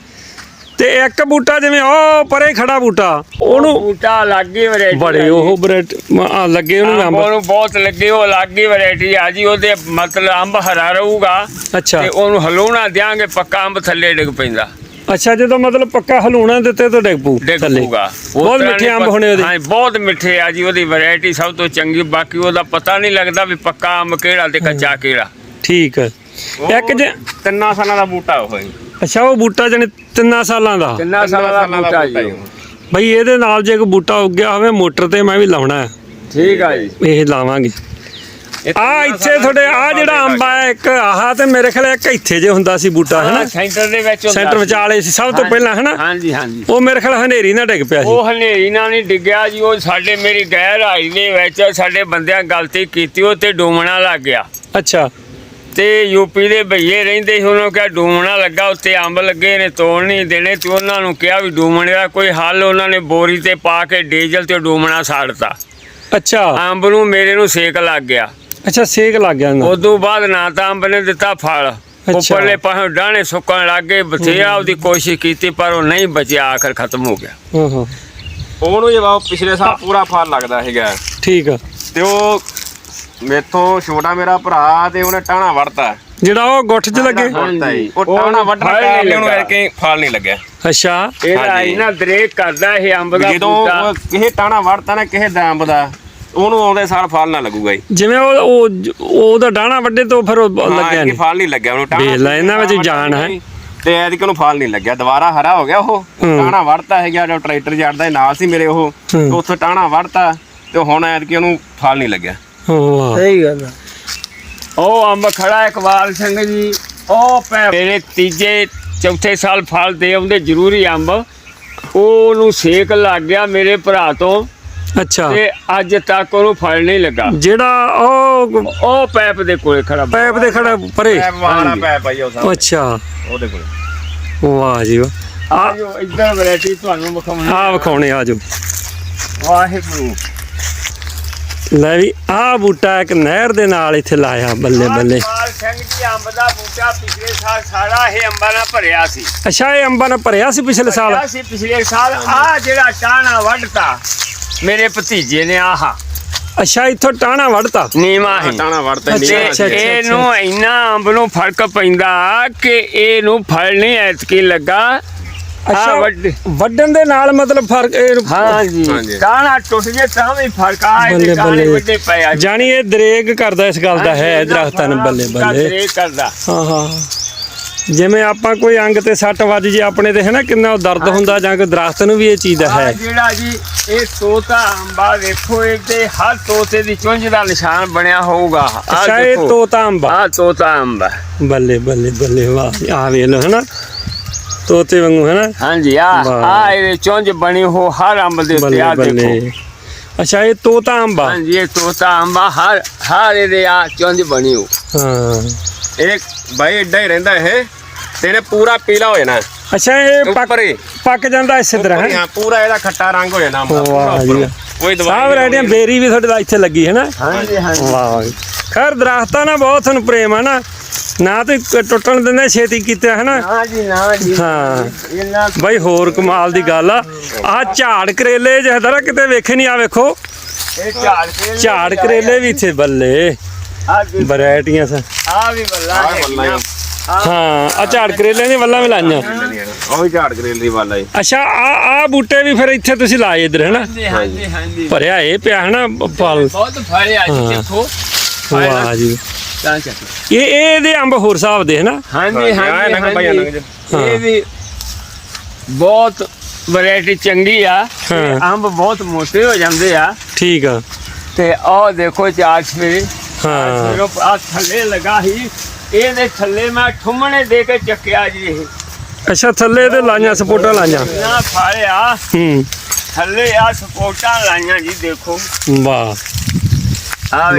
ਤੇ ਇੱਕ ਬੂਟਾ ਜਿਵੇਂ ਉਹ ਪਰੇ ਖੜਾ ਬੂਟਾ ਉਹਨੂੰ ਬੂਟਾ ਲੱਗੀ ਵੈਰਾਈਟੀ ਬੜੇ ਉਹ ਬਰੇਟ ਆ ਲੱਗੇ ਉਹਨੂੰ ਅੰਬ ਉਹਨੂੰ ਬਹੁਤ ਲੱਗੇ ਉਹ ਲੱਗੀ ਵੈਰਾਈਟੀ ਆ ਜੀ। ਉਹਦੇ ਮਤਲਬ ਅੰਬ ਹਰਾ ਰਹੂਗਾ ਅੱਛਾ। ਤੇ ਉਹਨੂੰ ਹਲੂਣਾ ਦਿਆਂਗੇ ਪੱਕਾ ਅੰਬ ਥੱਲੇ ਡਿੱਗ ਪੈਂਦਾ। ਅੱਛਾ ਜਦੋਂ ਮਤਲਬ ਪੱਕਾ ਹਲੂਣਾ ਦਿੱਤੇ ਤਾਂ ਡਿੱਗ ਪੂ ਡਿੱਗ ਥੱਲੇ। ਪਊਗਾ। ਉਹ ਬਹੁਤ ਤਰ੍ਹਾਂ ਮਿੱਠੇ ਅੰਬ ਹੋਣੇ ਉਹਦੇ। ਹਾਂ ਬਹੁਤ ਮਿੱਠੇ ਆ ਜੀ ਉਹਦੀ ਵੈਰਾਈਟੀ ਸਭ ਤੋਂ ਚੰਗੀ ਬਾਕੀ ਉਹਦਾ ਪਤਾ ਨਹੀਂ ਲੱਗਦਾ ਵੀ ਪੱਕਾ ਅੰਬ ਕਿਹੜਾ ਤੇ ਕੱਚਾ ਕਿਹੜਾ। ਠੀਕ ਹੈ। ਇੱਕ ਜੇ ਤਿੰਨਾਂ ਸਾਲਾਂ ਦਾ ਬੂਟਾ ਉਹ ਹੈ ਅੱਛਾ ਉਹ ਬੂਟਾ ਜਣੇ ਤਿੰਨਾਂ ਸਾਲਾਂ ਦਾ? ਕਿੰਨਾ ਸਾਲਾਂ ਦਾ ਬੂਟਾ ਜੀ? ਬਈ ਇਹਦੇ ਨਾਲ ਜੇ ਕੋਈ ਬੂਟਾ ਉੱਗਿਆ ਹੋਵੇ ਮੋਟਰ ਤੇ ਮੈਂ ਵੀ ਲਾਉਣਾ ਹੈ। ਠੀਕ ਆ ਜੀ। ਇਹ ਲਾਵਾਂਗੇ। ਆ ਇੱਥੇ ਤੁਹਾਡੇ ਆ ਜਿਹੜਾ ਅੰਬ ਆ ਇੱਕ ਆਹ ਤੇ ਮੇਰੇ ਖਿਆਲ ਇੱਕ ਇੱਥੇ ਜੇ ਹੁੰਦਾ ਸੀ ਬੂਟਾ ਹਨਾ? ਸੈਂਟਰ ਦੇ ਵਿੱਚ ਹੁੰਦਾ ਸੈਂਟਰ। ਵਿਚਾਲੇ ਸੀ ਸਭ ਤੋਂ ਪਹਿਲਾਂ ਹਨਾ? ਹਾਂਜੀ ਹਾਂਜੀ। ਉਹ ਮੇਰੇ ਖਿਆਲ ਹਨੇਰੀ ਨਾਲ ਡਿੱਗ ਪਿਆ ਸੀ। ਉਹ ਹਨੇਰੀ ਨਾਲ ਨਹੀਂ ਡਿੱਗਿਆ ਜੀ ਉਹ ਸਾਡੇ ਮੇਰੀ ਗੈਰ ਆਈ ਦੇ ਵਿੱਚ ਸਾਡੇ ਬੰਦਿਆਂ ਗਲਤੀ ਕੀਤੀ ਉਹ ਤੇ ਡੂਮਣਾ ਲੱਗ ਗਿਆ। ਅੱਛਾ। ਤੇ ਯੂਪੀ ਦੇ ਭਈਏ ਰਹਿੰਦੇ ਸੀ ਉਹਨਾਂ ਕਿਹਾ ਡੂਮਣਾ ਲੱਗਾ ਉੱਤੇ ਅੰਬ ਲੱਗੇ ਨੇ ਤੋੜ ਨਹੀਂ ਦੇਣੇ ਤੇ ਉਹਨਾਂ ਨੂੰ ਕਿਹਾ ਵੀ ਡੂਮਣੇ ਦਾ ਕੋਈ ਹੱਲ ਉਹਨਾਂ ਨੇ ਬੋਰੀ ਤੇ ਪਾ ਕੇ ਡੀਜ਼ਲ ਤੇ ਡੂਮਣਾ ਸਾੜਤਾ। ਅੱਛਾ। ਅੰਬ ਨੂੰ ਮੇਰੇ ਨੂੰ ਸੇਕ ਲੱਗ ਗਿਆ। ਅੱਛਾ ਸੇਕ ਲੱਗ ਗਿਆ ਨਾ ਉਦੋਂ ਬਾਅਦ ਨਾ ਤਾਂ ਅੰਬ ਨੇ ਦਿੱਤਾ ਫਲ। ਉੱਪਰਲੇ ਪਾਸੇ ਡਾਣੇ ਸੁੱਕਣ ਲੱਗ ਗਏ ਬਥੇਰਾ ਉਹਦੀ ਕੋਸ਼ਿਸ਼ ਕੀਤੀ ਪਰ ਉਹ ਨਹੀਂ ਬਚਿਆ ਆਖਰ ਖਤਮ ਹੋ ਗਿਆ। ਹਾਂ ਹਾਂ। ਉਹਨੂੰ ਜੇ ਬਾਬਾ ਪਿਛਲੇ ਸਾਲ ਪੂਰਾ ਫਲ ਲੱਗਦਾ ਹੈਗਾ ਠੀਕ ਆ। ਤੇ ਉਹ ਮੇਥੋਂ ਛੋਟਾ ਮੇਰਾ ਭਰਾ ਤੇ ਉਹਨੇ ਟਾਣਾ ਵੜਤਾ ਜਿਹੜਾ ਉਹ ਗੁੱਠ 'ਚ ਲੱਗੇ? ਉਹ ਟਾਣਾ ਵੱਢਣ ਕਾਰਨ ਉਹਨੂੰ। ਕਰਕੇ ਫਲ ਨਹੀਂ ਲੱਗਿਆ। ਅੱਛਾ। ਇਹਦਾ। ਇਹਨਾਂ ਦਰੇਕ ਕਰਦਾ ਇਹ ਅੰਬ ਦਾ ਜਦੋਂ ਕਿਸੇ ਟਾਣਾ ਵੜਤਾ ਨਾ ਕਿਸੇ ਦਾ ਅੰਬ ਦਾ। ਉਹਨੂੰ ਆਉਂਦੇ ਸਾਲ ਫਲ ਨਾ ਲੱਗੂਗਾ ਜੀ। ਜਿਵੇਂ ਉਹ ਉਹ ਉਹਦਾ ਡਾਣਾ ਵੱਡੇ ਤੋਂ ਫਿਰ ਉਹ ਲੱਗਿਆ ਹਾਂ, ਨਹੀਂ ਫਲ ਨਹੀਂ ਲੱਗਿਆ ਉਹਨੂੰ ਟਾਣਾ ਵੇਖ ਲੈ, ਇਹਨਾਂ ਵਿੱਚ ਜਾਨ ਹੈ। ਤੇ ਐਤਕੀ ਉਹਨੂੰ ਫਲ ਨਹੀਂ ਲੱਗਿਆ। ਦੁਬਾਰਾ ਹਰਾ ਹੋ ਗਿਆ ਉਹ। ਟਾਣਾ ਵੜਤਾ ਹੈਗਾ ਜੋ ਟਰੈਕਟਰ ਜੜਦਾ ਸੀ ਨਾਲ ਸੀ ਮੇਰੇ ਉਹ। ਹੂੰ। ਉੱਥੇ ਟਾਣਾ ਵੜਤਾ ਤੇ ਹੁਣ ਐਤਕੀ ਉਹਨੂੰ ਫਲ ਨਹੀਂ ਲੱਗਿਆ। ਹਾਂ ਸਹੀ ਗੱਲ ਆ। ਉਹ ਅੰਬ ਖੜਾ ਇਕਬਾਲ ਸਿੰਘ ਜੀ। ਉਹ ਪੈ ਮੇਰੇ ਤੀਜੇ ਚੌਥੇ ਸਾਲ ਫਲ ਦੇ ਆਉਂਦੇ ਜ਼ਰੂਰੀ ਅੰਬ। ਉਹਨੂੰ ਸੇਕ ਲੱਗ ਗਿਆ ਮੇਰੇ ਭਰਾ ਤੋਂ। ਅੱਛਾ। ਤੇ ਅੱਜ ਤੱਕ ਉਹਨੂੰ ਫਲ ਨਹੀਂ ਲੱਗਾ। ਜਿਹੜਾ ਉਹ ਉਹ ਪੈਪ ਦੇ ਕੋਲੇ ਖੜਾ ਪੈਪ ਦੇ ਖੜਾ ਪਰੇ। ਪੈਪ ਵਾਲਾ ਹਾਂਜੀ। ਪੈਪ ਆਈ ਉਹ ਸਾਹਮਣੇ, ਅੱਛਾ। ਉਹਦੇ ਕੋਲ। ਵਾਹ ਜੀ ਵਾਹ। ਆ ਜੋ ਇੱਧਰ ਵੈਰਾਈਟੀ ਤੁਹਾਨੂੰ ਵਿਖਾਉਣੀ ਆ ਵਿਖਾਉਣੇ ਆ ਜੋ ਵਾਹਿਗੁਰੂ। ਲੈ ਵੀ ਆ ਬੂਟਾ ਇੱਕ ਨਹਿਰ ਦੇ ਨਾਲ ਇੱਥੇ ਲਾਇਆ ਬੱਲੇ ਬੱਲੇ। ਪਾਲ ਸਿੰਘ ਜੀ ਅੰਬ ਦਾ ਬੂਟਾ ਪਿਛਲੇ ਸਾਲ ਸਾਰਾ ਇਹ ਅੰਬਾਂ ਨਾਲ ਭਰਿਆ ਸੀ। ਅੱਛਾ ਇਹ ਅੰਬਾਂ ਨਾਲ ਭਰਿਆ ਸੀ ਪਿਛਲੇ ਸਾਲ? ਭਰਿਆ ਸੀ ਪਿਛਲੇ ਸਾਲ। ਆ ਜਿਹੜਾ ਟਾਣਾ ਵੱਢਤਾ ਮੇਰੇ ਭਤੀਜੇ ਨੇ ਆਹ। ਅੱਛਾ ਇੱਥੋਂ ਟਾਣਾ ਵੜਤਾ ਨੀਵਾ ਹੈ ਟਾਣਾ ਵੜਦਾ ਅੱਛਾ। ਇਹਨੂੰ ਇੰਨਾ ਅੰਬ ਨੂੰ ਫ਼ਰਕ ਪੈਂਦਾ ਕਿ ਇਹਨੂੰ ਫਲ ਨਹੀਂ ਐਤਕੀ ਲੱਗਾ। ਅੱਛਾ ਵੱਢਣ ਦੇ ਨਾਲ ਮਤਲਬ ਫ਼ਰਕ ਇਹ- ਹਾਂ ਜੀ ਹਾਂਜੀ। ਟਾਣਾ ਟੁੱਟ ਜੇ ਤਾਂ ਵੀ ਫ਼ਰਕ ਆ ਇਹਦੇ ਕਾਲੇ। ਵੱਡੇ ਪਏ ਆ। ਜਾਣੀ ਇਹ ਦਰੇਗ ਕਰਦਾ ਇਸ ਗੱਲ ਦਾ ਹੈ ਦਰਖਤਾਂ ਨੂੰ ਬੱਲੇ ਬੱਲੇ। ਦਰੇਕ ਕਰਦਾ। ਹਾਂ ਹਾਂ। ਜਿਵੇਂ ਆਪਾਂ ਕੋਈ ਅੰਗ ਤੇ ਸੱਟ ਵੱਜ ਜੇ ਆਪਣੇ ਤੇ ਹੈ ਨਾ ਕਿੰਨਾ ਦਰਦ ਹੁੰਦਾ ਜਾਂ ਕੋਈ ਦਰਖਤ ਨੂੰ ਵੀ ਇਹ ਚੀਜ਼ ਦਾ ਹੈ। ਜਿਹੜਾ ਜੀ ਇਹ ਤੋਤਾ ਅੰਬਾ ਵੇਖੋ ਇਹਦੇ ਹਰ ਤੋਤੇ ਦੀ ਚੁੰਝ ਦਾ ਨਿਸ਼ਾਨ ਬਣਿਆ ਹੋਊਗਾ। ਅੱਛਾ ਇਹ। ਤੋਤਾ ਅੰਬਾ। ਆਹ ਤੋਤਾ ਅੰਬਾ। ਬੱਲੇ ਬੱਲੇ ਬੱਲੇ ਵਾਹ ਆ ਵੇਖ ਲੋ ਹੈ ਨਾ ਤੋਤੇ ਵਾਂਗੂ ਹੈ ਨਾ ਹਾਂਜੀ ਆ। ਆ ਇਹਦੇ ਚੁੰਝ ਬਣੀ ਹੋ ਹਰ ਅੰਬ ਦੇ ਉੱਤੇ ਆ ਦੇਖੋ। ਅੱਛਾ ਇਹ ਤੋਤਾ ਅੰਬਾ। ਹਾਂਜੀ ਇਹ ਤੋਤਾ ਅੰਬਾ ਹਰ ਹਰ ਇਹਦੇ ਆ ਚੁੰਝ ਬਣੀ ਹੋ। ਹਾਂ। ਇਹ ਬਾਈ ਏਡਾ ਹੀ ਰਹਿੰਦਾ ਇਹ। ਤੇ ਇਹਨੇ ਪੂਰਾ ਪੀਲਾ ਹੋ ਜਾਣਾ। ਅੱਛਾ ਇਹ ਪੱਕ ਉੱਪਰ ਹੀ। ਪੱਕ ਜਾਂਦਾ ਇਸੇ ਤਰ੍ਹਾਂ ਹੈ ਹਾਂ? ਪੂਰਾ ਇਹਦਾ ਖੱਟਾ ਰੰਗ ਹੋ ਜਾਣਾ। ਅੰਬ ਦਾ, ਪੂਰਾ ਵਾਹ ਜੀ ਉੱਪਰੋਂ। ਕੋਈ ਦਵਾਈ ਸਾਹ ਵੈਰਾਈਟੀਆਂ ਬੇਰੀ ਵੀ ਤੁਹਾਡੇ ਦਾ ਇੱਥੇ ਲੱਗੀ ਹੈ ਨਾ? ਹਾਂਜੀ ਹਾਂਜੀ। ਵਾਹ ਜੀ। ਖੈਰ ਦਰਖਤਾਂ ਨਾਲ ਬਹੁਤ ਤੁਹਾਨੂੰ ਪ੍ਰੇਮ ਹੈ ਨਾ। ਨਾ ਤੇ ਟੁੱਟਣ ਦਿੰਦੇ ਛੇਤੀ ਕੀਤਾ ਹੈ ਨਾ? ਹਾਂ ਜੀ ਨਾ ਜੀ। ਹਾਂ। ਇਹਨਾਂ ਬਾਈ ਹੋਰ ਕਮਾਲ ਦੀ ਗੱਲ ਆ। ਆ ਝਾੜ ਕਰੇਲੇ ਜਿਹਦਾ ਕਿਤੇ ਵੇਖੇ ਨਹੀਂ ਆ ਵੇਖੋ। ਇਹ ਝਾੜ ਕਰੇਲੇ ਵੀ ਇੱਥੇ ਬੱਲੇ। ਆ ਵੀ ਵੈਰਾਈਟੀਆਂ ਸਨ ਆ ਵੀ ਬੱਲਾ ਆਹ ਹੈ ਬੱਲਾ ਹੀ। ਹਾਂ ਆ ਝਾੜ ਕਰੇਲੇ ਦੀਆਂ ਵੱਲਾਂ ਵੀ ਲਾਈਆਂ। ਉਹ ਵੀ ਝਾੜ ਕਰੇਲ ਦੀ ਵਾਲਾ ਹੀ ਅੱਛਾ ਆ ਆ ਬੂਟੇ ਵੀ ਫਿਰ ਇੱਥੇ ਤੁਸੀਂ ਲਾਏ ਇਧਰ ਹੈ ਨਾ ਹਾਂਜੀ ਹਾਂਜੀ। ਭਰਿਆ ਇਹ ਪਿਆ ਹੈ ਨਾ ਫਲ? ਬਹੁਤ ਫਲੇ ਆ ਜੀ। ਦੇਖੋ। ਵਾਹ ਜੀ। ਤਾਂ ਚੱਕ ਇਹ ਇਹ ਇਹਦੇ ਅੰਬ ਹੋਰ ਹਿਸਾਬ ਦੇ ਹੈ ਨਾ ਹਾਂਜੀ ਹਾਂਜੀ। ਇਹ ਵੀ ਬਹੁਤ ਵੈਰਾਈਟੀ ਚੰਗੀ ਆ। ਅੰਬ ਬਹੁਤ ਮੋਟੇ ਹੋ ਜਾਂਦੇ ਆ। ਠੀਕ ਆ। ਤੇ ਆਹ ਦੇਖੋ ਚਾਰ ਸਵੇਰੇ। ਹਾਂ। ਆ ਥੱਲੇ ਲਗਾ ਹੀ ਇਹਦੇ ਥੱਲੇ ਮੈਂ ਠੁੰਮਣੇ ਦੇ ਕੇ ਚੱਕਿਆ ਜੀ ਇਹ। ਅੱਛਾ ਥੱਲੇ ਤੇ ਲਾਈਆਂ ਸਪੋਰਟਾਂ ਲਾਈਆਂ? ਨਾ ਫਾੜਿਆ। ਹੂੰ। ਥੱਲੇ ਆ ਸਪੋਰਟਾਂ ਲਾਈਆਂ ਜੀ ਦੇਖੋ। ਵਾਹ। ਆ।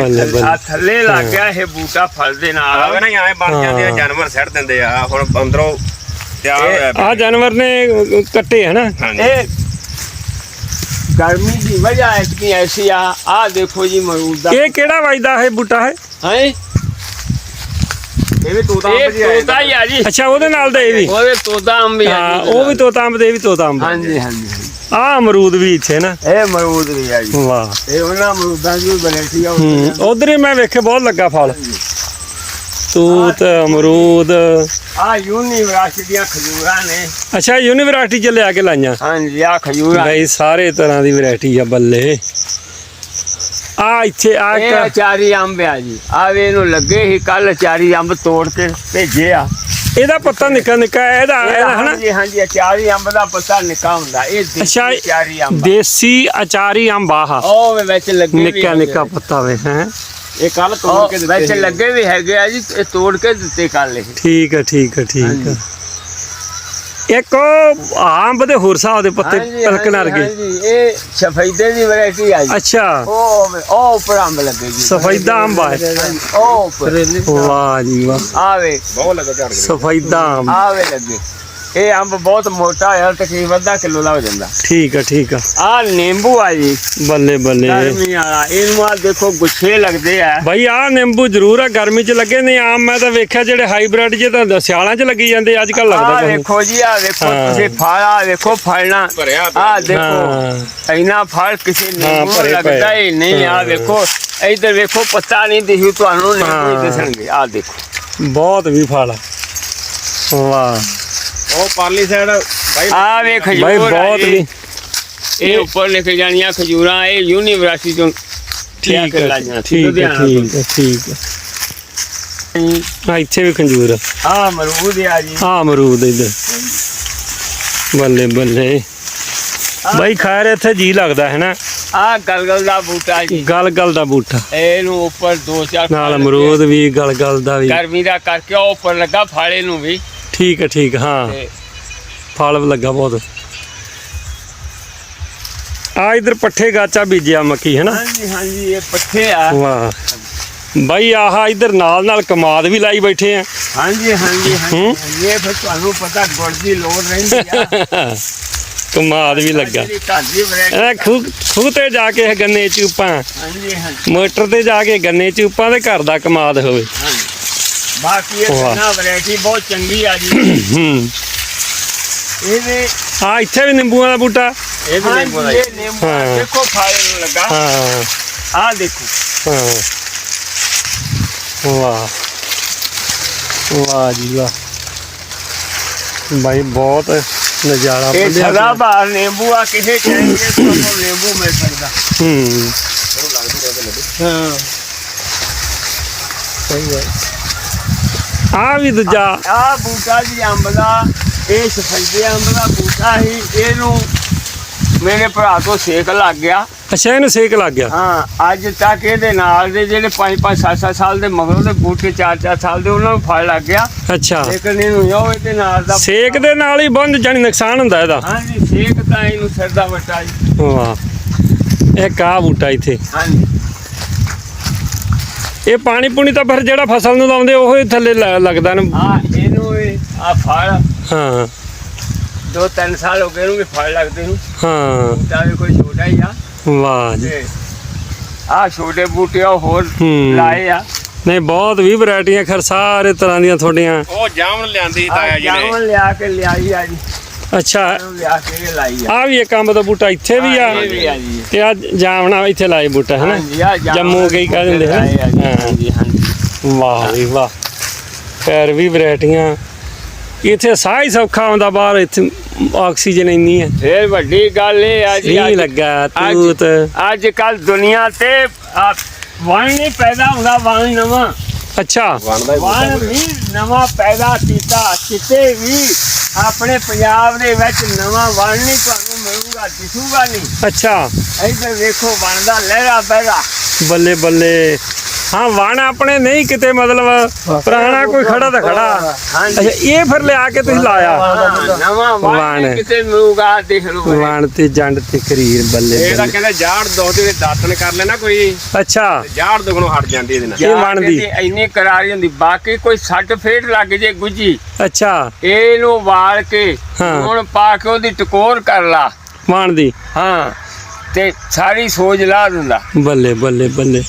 ਆ ਥੱਲੇ ਲੱਗ ਹਾਂ। ਗਿਆ ਇਹ ਬੂਟਾ ਫਲ ਦੇ ਨਾਲ। ਆਵੇ ਨਾ ਐ ਬਣ ਜਾਂਦੇ ਆ। ਜਾਨਵਰ ਸੱਟ ਦਿੰਦੇ ਆ। ਹੁਣ ਅੰਦਰੋਂ। ਆ ਜਾਨਵਰ ਨੇ ਕੱਟੇ ਹੈ ਨਾ। ਇਹ ਗਰਮੀ ਦੀ ਵਜ੍ਹਾ ਕਿ ਐਸੀ ਆ। ਆ ਦੇਖੋ ਜੀ ਮਰੂਦ ਦਾ। ਇਹ ਕਿਹੜਾ ਵਜਦਾ ਹੈ ਬੂਟਾ ਹੈ? ਹੈ? ਇਹ ਵੀ ਤੋਤਾ ਇਹ ਅੰਬ ਜੀ ਆ ਜਾਂਦਾ। ਤੋਤਾ ਹੀ ਆ ਜੀ। ਅੱਛਾ ਉਹਦੇ ਨਾਲ ਦਾ ਇਹ ਵੀ? ਉਹਦੇ ਤੋਤਾ ਅੰਬ ਵੀ ਆ ਹਾਂ ਜੀ। ਉਹ ਵੀ ਤੋਤਾ ਅੰਬ ਦੇ ਇਹ ਵੀ ਤੋਤਾ ਅੰਬ। ਹਾਂਜੀ ਹਾਂਜੀ ਆ ਅਮਰੂਦ ਵੀ ਇੱਥੇ ਨਾ। ਇਹ ਮਰੂਦ ਵੀ ਆ ਜੀ। ਵਾਹ। ਇਹ ਉਹਨਾਂ ਮਰੂਦਾਂ ਦੀ ਆ ਹੂੰ ਉਧਰ ਹੀ ਮੈਂ ਵੇਖੇ ਬਹੁਤ ਲੱਗਾ ਫਲ। ਤੂਤ ਅਮਰੂਦ। ਆ ਯੂਨੀਵਰਸਿਟੀ ਦੀਆਂ ਖਜੂਰਾਂ ਨੇ। ਅੱਛਾ ਯੂਨੀਵਰਸਿਟੀ ਚ ਲਿਆ ਕੇ ਲਾਈਆਂ? ਹਾਂਜੀ ਆ ਖਜੂਰਾਂ ਬਈ ਸਾਰੇ ਤਰ੍ਹਾਂ ਦੀ ਵੈਰਾਈਟੀ ਆ ਬੱਲੇ। ਆ ਇੱਥੇ ਆ ਇਹ ਇੱਕ ਅਚਾਰੀ ਅੰਬ ਆ ਜੀ। ਆ ਵੇ ਇਹਨੂੰ ਲੱਗੇ ਹੀ ਕੱਲ ਅਚਾਰੀ ਅੰਬ ਤੋੜ ਕੇ ਭੇਜੇ ਆ। ਇਹਦਾ ਪੱਤਾ ਨਿੱਕਾ ਨਿੱਕਾ ਹੈ, ਇਹਦਾ ਇਹਦਾ ਹਨਾ? ਹਾਂਜੀ ਹਾਂਜੀ ਅਚਾਰੀ ਅੰਬ ਦਾ ਪੱਤਾ ਨਿੱਕਾ ਹੁੰਦਾ। ਇਹ ਦੇਸੀ ਅੱਛਾ ਅਚਾਰੀ ਅੰਬ ਦੇਸੀ ਅਚਾਰੀ ਅੰਬ ਆਹ। ਉਹ ਵੇ ਵਿੱਚ ਲੱਗੇ ਵੀ ਨਿੱਕਾ ਹੈਗੇ ਨਿੱਕਾ ਪੱਤਾ ਵੇ ਹੈ? ਇਹ ਕੱਲ ਤੋੜ ਉਹ ਕੇ ਦਿੱਤੇ ਵਿੱਚ। ਲੱਗੇ ਵੀ ਹੈਗੇ ਆ ਜੀ ਇਹ ਤੋੜ ਕੇ ਦਿੱਤੇ ਕੱਲ ਇਹ। ਠੀਕ ਆ ਠੀਕ ਆ ਠੀਕ ਆ। ਹਾਂਜੀ। ਇੱਕ ਉਹ ਅੰਬ ਦੇ ਹੋਰ ਹਿਸਾਬ ਦੇ ਪੱਤੇ ਹਾਂਜੀ, ਪਲਕਣ ਹਾਂਜੀ, ਵਰਗੇ ਹਾਂਜੀ, ਇਹ ਸਫੈਦੇ ਦੀ ਵੈਰਾਈਟੀ ਆ ਜੀ। ਅੱਛਾ। ਉਹ ਵੇ- ਉਹ ਉੱਪਰ ਅੰਬ ਲੱਗੇ ਜੀ। ਸਫੈਦਾ ਅੰਬ ਆ। ਹਾਂਜੀ, ਉਹ ਉੱਪਰ। ਵਾਹ ਜੀ ਵਾਹ। ਆਵੇ ਬਹੁਤ ਲੱਗਾ ਝਾੜ ਸਫੈਦਾ ਅੰਬ। ਆਵੇ ਲੱਗੇ। ਇਹ ਅੰਬ ਬਹੁਤ ਮੋਟਾ ਹੋਇਆ ਤਕਰੀਬਨ ਅੱਧਾ ਕਿਲੋ ਹੋ ਜਾਂਦਾ। ਠੀਕ ਆ ਠੀਕ ਆ। ਆ ਨਿੰਬੂ ਆ ਜੀ। ਬੱਲੇ ਬੱਲੇ। ਗਰਮੀ ਵਾਲਾ ਇਹਨੂੰ ਆ ਦੇਖੋ ਗੁੱਛੇ ਲੱਗਦੇ ਆ। ਭਾਈ ਆ ਨਿੰਬੂ ਜ਼ਰੂਰ ਆ ਗਰਮੀ ਚ ਲੱਗੇ ਨਹੀਂ ਆਮ ਮੈਂ ਤਾਂ ਵੇਖਿਆ ਜਿਹੜੇ ਹਾਈਬ੍ਰਿਡ ਜੇ ਤਾਂ ਸਿਆਲਾਂ ਚ ਲੱਗੀ ਜਾਂਦੇ ਅੱਜ ਕੱਲ ਆ ਲੱਗਦਾ ਕੁਛ ਵੇਖੋ ਜੀ ਆ ਵੇਖੋ ਹਾਂ। ਤੁਸੀਂ ਫਲ ਆ ਵੇਖੋ ਫਲਣਾ। ਆ। ਦੇਖੋ ਇੰਨਾ ਫਲ ਕਿਸੇ ਨਿੰਬੂ ਲੱਗਦਾ। ਹੀ ਨਹੀਂ ਆ। ਵੇਖੋ ਇਧਰ ਵੇਖੋ ਪੱਤਾ ਨਹੀਂ ਦਿਖੂ ਤੁਹਾਨੂੰ ਨਿੰਬੂ ਦਿਸਣਗੇ। ਆ ਦੇਖੋ। ਬਹੁਤ ਵੀ ਫਲ ਆ। ਵਾਹ। ਉਹ ਪਾਰਲੀ ਸਾਈਡ ਬਾਈ ਆ ਵੇ ਖਜੂਰ ਆ ਬਹੁਤ। ਵੀ ਇਹ ਉੱਪਰ ਲਿਖ ਜਾਣੀਆਂ ਖਜੂਰਾਂ ਇਹ ਯੂਨੀਵਰਸਿਟੀ ਤੋਂ ਠੀਕ ਸੀ, ਠੀਕ ਤੋਂ। ਠੀਕ ਠੀਕ ਆ ਇੱਥੇ ਵੀ ਖੰਜੂਰ। ਆ ਮਰੂਦ ਆ ਜੀ। ਆ ਅਮਰੂਦ ਇਧਰ ਬੱਲੇ ਬੱਲੇ। ਬਾਈ ਖੈਰ ਇੱਥੇ ਜੀ ਲੱਗਦਾ ਹੈ ਨਾ? ਆ ਗਲਗਲ ਦਾ ਬੂਟਾ ਜੀ। ਗਲ ਗਲ ਦਾ ਬੂਟਾ। ਇਹਨੂੰ ਉੱਪਰ ਦੋ ਚਾਰ ਨਾਲ ਅਮਰੂਦ ਵੀ ਗਲ ਗਲ ਦਾ ਵੀ। ਗਰਮੀ ਦਾ ਕਰਕੇ ਉਹ ਉੱਪਰ ਲੱਗਾ ਫਾਲੇ ਨੂੰ ਵੀ। ਠੀਕ ਹੈ ਠੀਕ ਹੈ, ਹਾਂ। ਤੇ ਫਲ ਲੱਗਾ ਬਹੁਤ। ਆ ਇਧਰ ਪੱਠੇ ਗਾਚਾ ਬੀਜਿਆ ਮੱਕੀ ਹੈ ਨਾ? ਹਾਂਜੀ ਹਾਂਜੀ ਇਹ ਪੱਠੇ ਆ। ਵਾਹ। ਬਾਈ ਆਹ ਇਧਰ ਨਾਲ ਨਾਲ ਕਮਾਦ ਵੀ ਲਾਈ ਬੈਠੇ ਆ। ਹਾਂਜੀ ਹਾਂਜੀ ਹੂੰ? ਹਾਂਜੀ ਇਹ ਫਿਰ ਤੁਹਾਨੂੰ ਪਤਾ ਗੁੜ ਦੀ ਲੋੜ ਰਹਿੰਦੀ ਆ। *laughs* ਕਮਾਦ ਵੀ ਲੱਗਾ। ਜਿਹੜੀ ਘਰ ਦੀ variety ਇਹ ਖੂਹ ਖੂਹ ਤੇ ਜਾ ਕੇ ਇਹ ਗੰਨੇ ਚੂਪਾਂ। ਹਾਂਜੀ ਹਾਂਜੀ। ਮੋਟਰ ਤੇ ਜਾ ਕੇ ਗੰਨੇ ਚੂਪਾਂ ਦੇ ਘਰ ਦਾ ਕਮਾਦ ਹੋਵੇ। ਹਾਂਜੀ। ਬਾਕੀ ਇਹ ਵਾਹ। ਗੰਨਾ ਵੈਰਾਈਟੀ ਬਹੁਤ ਚੰਗੀ ਆ ਜੀ। ਹੂੰ। ਇਹਦੇ ਆ ਇੱਥੇ ਵੀ ਨਿੰਬੂਆਂ ਦਾ ਬੂਟਾ। ਇਹ ਵੀ ਨਿੰਬੂ ਦਾ ਹੀ। ਇਹ ਨਿੰਬੂ ਆ, ਹਾਂ। ਦੇਖੋ ਫਾਲੇ ਨੂੰ ਲੱਗਾ। ਹਾਂ। ਆਹ ਦੇਖੋ। ਹਾਂ। ਵਾਹ। ਵਾਹ ਜੀ ਵਾਹ। ਬਾਈ ਬਹੁਤ ਨਜ਼ਾਰਾ ਇਹ ਬੰਦਿਆ ਸਦਾ ਬਹਾਰ ਨਿੰਬੂ ਆ ਕਿਸੇ ਟਾਈਮ ਇਸ ਤੋਂ ਨਿੰਬੂ ਮਿਲ ਸਕਦਾ। ਹੂੰ। ਹਾਂ। ਸਹੀ ਹੈ ਆ ਵੀ ਦੂਜਾ। ਆਹ ਬੂਟਾ ਜੀ ਅੰਬ ਦਾ ਇਹ ਸਫੈਦੇ ਅੰਬ ਦਾ ਬੂਟਾ ਹੀ ਇਹਨੂੰ ਮੇਰੇ ਭਰਾ ਤੋਂ ਸੇਕ ਲੱਗ ਗਿਆ। ਅੱਛਾ ਇਹਨੂੰ ਸੇਕ ਲੱਗ ਗਿਆ। ਹਾਂ ਅੱਜ ਤੱਕ ਇਹਦੇ ਨਾਲ ਦੇ ਜਿਹੜੇ 5 5 7 7 ਸਾਲ ਦੇ ਮਗਰੋਂ ਦੇ ਬੂਟੇ 4 4 ਸਾਲ ਦੇ ਉਹਨਾਂ ਨੂੰ ਫਲ ਲੱਗ ਗਿਆ। ਅੱਛਾ। ਲੇਕਿਨ ਇਹਨੂੰ ਯੋ ਇਹਦੇ ਨਾਲ ਦਾ ਸੇਕ ਦੇ ਨਾਲ ਹੀ ਬੰਦ ਜਾਨੀ ਨੁਕਸਾਨ ਹੁੰਦਾ ਇਹਦਾ। ਹਾਂਜੀ ਸੇਕ ਤਾਂ ਇਹਨੂੰ ਸਿਰ ਦਾ ਵੱਟਾ ਜੀ। ਵਾਹ। ਇਹ ਕਾ ਬੂਟਾ ਇੱਥੇ। ਹਾਂਜੀ। ਇਹ ਪਾਣੀ ਪੂਣੀ ਤਾਂ ਫਿਰ ਜਿਹੜਾ ਫਸਲ ਨੂੰ ਲਾਉਂਦੇ ਉਹ ਹੀ ਥੱਲੇ ਲ- ਲੱਗਦਾ ਨਾ। ਹਾਂ ਇਹਨੂੰ ਇਹ ਆ ਫਲ ਹਾਂ। ਦੋ ਤਿੰਨ ਸਾਲ ਹੋ ਗਏ ਇਹਨੂੰ ਵੀ ਫਲ ਲੱਗਦੇ ਨੂੰ। ਹਾਂ। ਬੂਟਾ ਵੀ ਕੋਈ ਛੋਟਾ ਹੀ ਆ। ਵਾਹ ਜੀ। ਤੇ ਆ ਛੋਟੇ ਬੂਟੇ ਆ ਹੋਰ ਹੂੰ। ਲਾਏ ਆ। ਨਹੀਂ ਬਹੁਤ ਵੀ ਵੈਰਾਈਟੀਆਂ ਖਰ ਸਾਰੇ ਤਰ੍ਹਾਂ ਦੀਆਂ ਤੁਹਾਡੀਆਂ। ਉਹ ਜਾਮਨ ਲਿਆਂਦੀ ਤਾਇਆ ਜੀ ਨੇ। ਜਾਮਨ ਲਿਆ ਕੇ ਲਿਆਈ ਆ ਜੀ। ਅੱਛਾ। ਲਿਆ ਕੇ ਲਾਈ ਆ। ਆ ਵੀ ਇੱਕ ਅੰਬ ਦਾ ਬੂਟਾ ਇੱਥੇ ਵੀ ਆ। ਇਹ ਵੀ ਆ ਜੀ ਤੇ ਆ ਜਾਮਣਾ ਇੱਥੇ ਲਾਏ ਬੂਟਾ ਹੈ ਨਾ ਹਾਂਜੀ ਆ ਜਾਮਨ ਜੰਮੂ ਕਈ ਕਹਿ ਦਿੰਦੇ ਹਨ। ਲਾਏ ਆ ਜੀ, ਹਾਂ। ਹਾਂਜੀ ਹਾਂਜੀ। ਵਾਹ ਵੀ ਵਾਹ। ਖੈਰ ਵੀ ਵੈਰਾਈਟੀਆਂ ਇੱਥੇ ਸਾਹ ਹੀ ਸੌਖਾ ਆਉਂਦਾ ਬਾਹਰ ਇੱਥੇ ਆਕਸੀਜਨ ਇੰਨੀ ਹੈ। ਫੇਰ ਵੱਡੀ ਗੱਲ ਇਹ ਆ ਜੀ ਨਹੀਂ ਅੱਜ- ਲੱਗਾ ਅੱਜ- ਤੂਤ। ਅੱਜ ਕੱਲ ਦੁਨੀਆ ਤੇ ਆ, ਵਣ ਨਹੀਂ ਪੈਦਾ ਹੁੰਦਾ ਵਣ ਨਵਾਂ। ਅੱਛਾ। ਬਣਦਾ ਹੀ ਵਣ ਵੀ ਨਵਾਂ ਪੈਦਾ ਕੀਤਾ ਕਿਤੇ ਵੀ ਆਪਣੇ ਪੰਜਾਬ ਦੇ ਵਿੱਚ ਨਵਾਂ ਵਣ ਨਹੀਂ ਤੁਹਾਨੂੰ ਮਿਲੂਗਾ ਦਿਸੂਗਾ ਨਹੀਂ। ਅੱਛਾ। ਇੱਧਰ ਵੇਖੋ ਵਣ ਦਾ ਲਹਿਰਾ ਬਹਿਰਾ। ਬੱਲੇ ਬੱਲੇ। ਹਾਂ ਵਣ ਆਪਣੇ ਨਹੀਂ ਕਿਤੇ ਮਤਲਬ ਪੁਰਾਣਾ ਕੋਈ ਖੜਾ ਤਾਂ ਖੜਾ। ਅੱਛਾ ਇਹ ਫਿਰ ਲਿਆ ਕੇ ਤੁਸੀਂ ਲਾਇਆ? ਨਵਾਂ ਵਣ ਵਣ। ਨਹੀਂ ਕਿਤੇ ਮਿਲੂਗਾ ਦੇਖ ਲਓ ਵਣ ਤੇ ਜੰਡ ਤੇ ਕਰੀਰ ਬੱਲੇ ਇਹ ਤਾਂ ਕਹਿੰਦੇ ਜਾੜ ਦੇ ਦਾਤਨ ਕਰ ਲੈਣਾ ਕੋਈ। ਅੱਛਾ। ਜਾੜ ਦੁਖਣੋਂ ਹਟ ਜਾਂਦੀ ਇਹਦੇ ਨਾਲ। ਇਹ ਵਣ ਦੀ। ਤੇ ਇੰਨੀ ਕਰਾਰੀ ਹੁੰਦੀ ਬਾਕੀ ਕੋਈ ਸੱਟ ਫੇਟ ਲੱਗ ਜੇ ਗੁੱਜੀ ਅੱਛਾ। ਇਹਨੂੰ ਵਾਲ ਕੇ। ਹੁਣ ਪਾ ਕੇ ਉਹਦੀ ਟਕੋਰ ਕਰ ਲਾ। ਵਣ ਦੀ। ਹਾਂ ਤੇ ਸਾਰੀ ਸੋਜ ਲਾ ਦਿੰਦਾ। ਬੱਲੇ ਬੱਲੇ ਬੱਲੇ।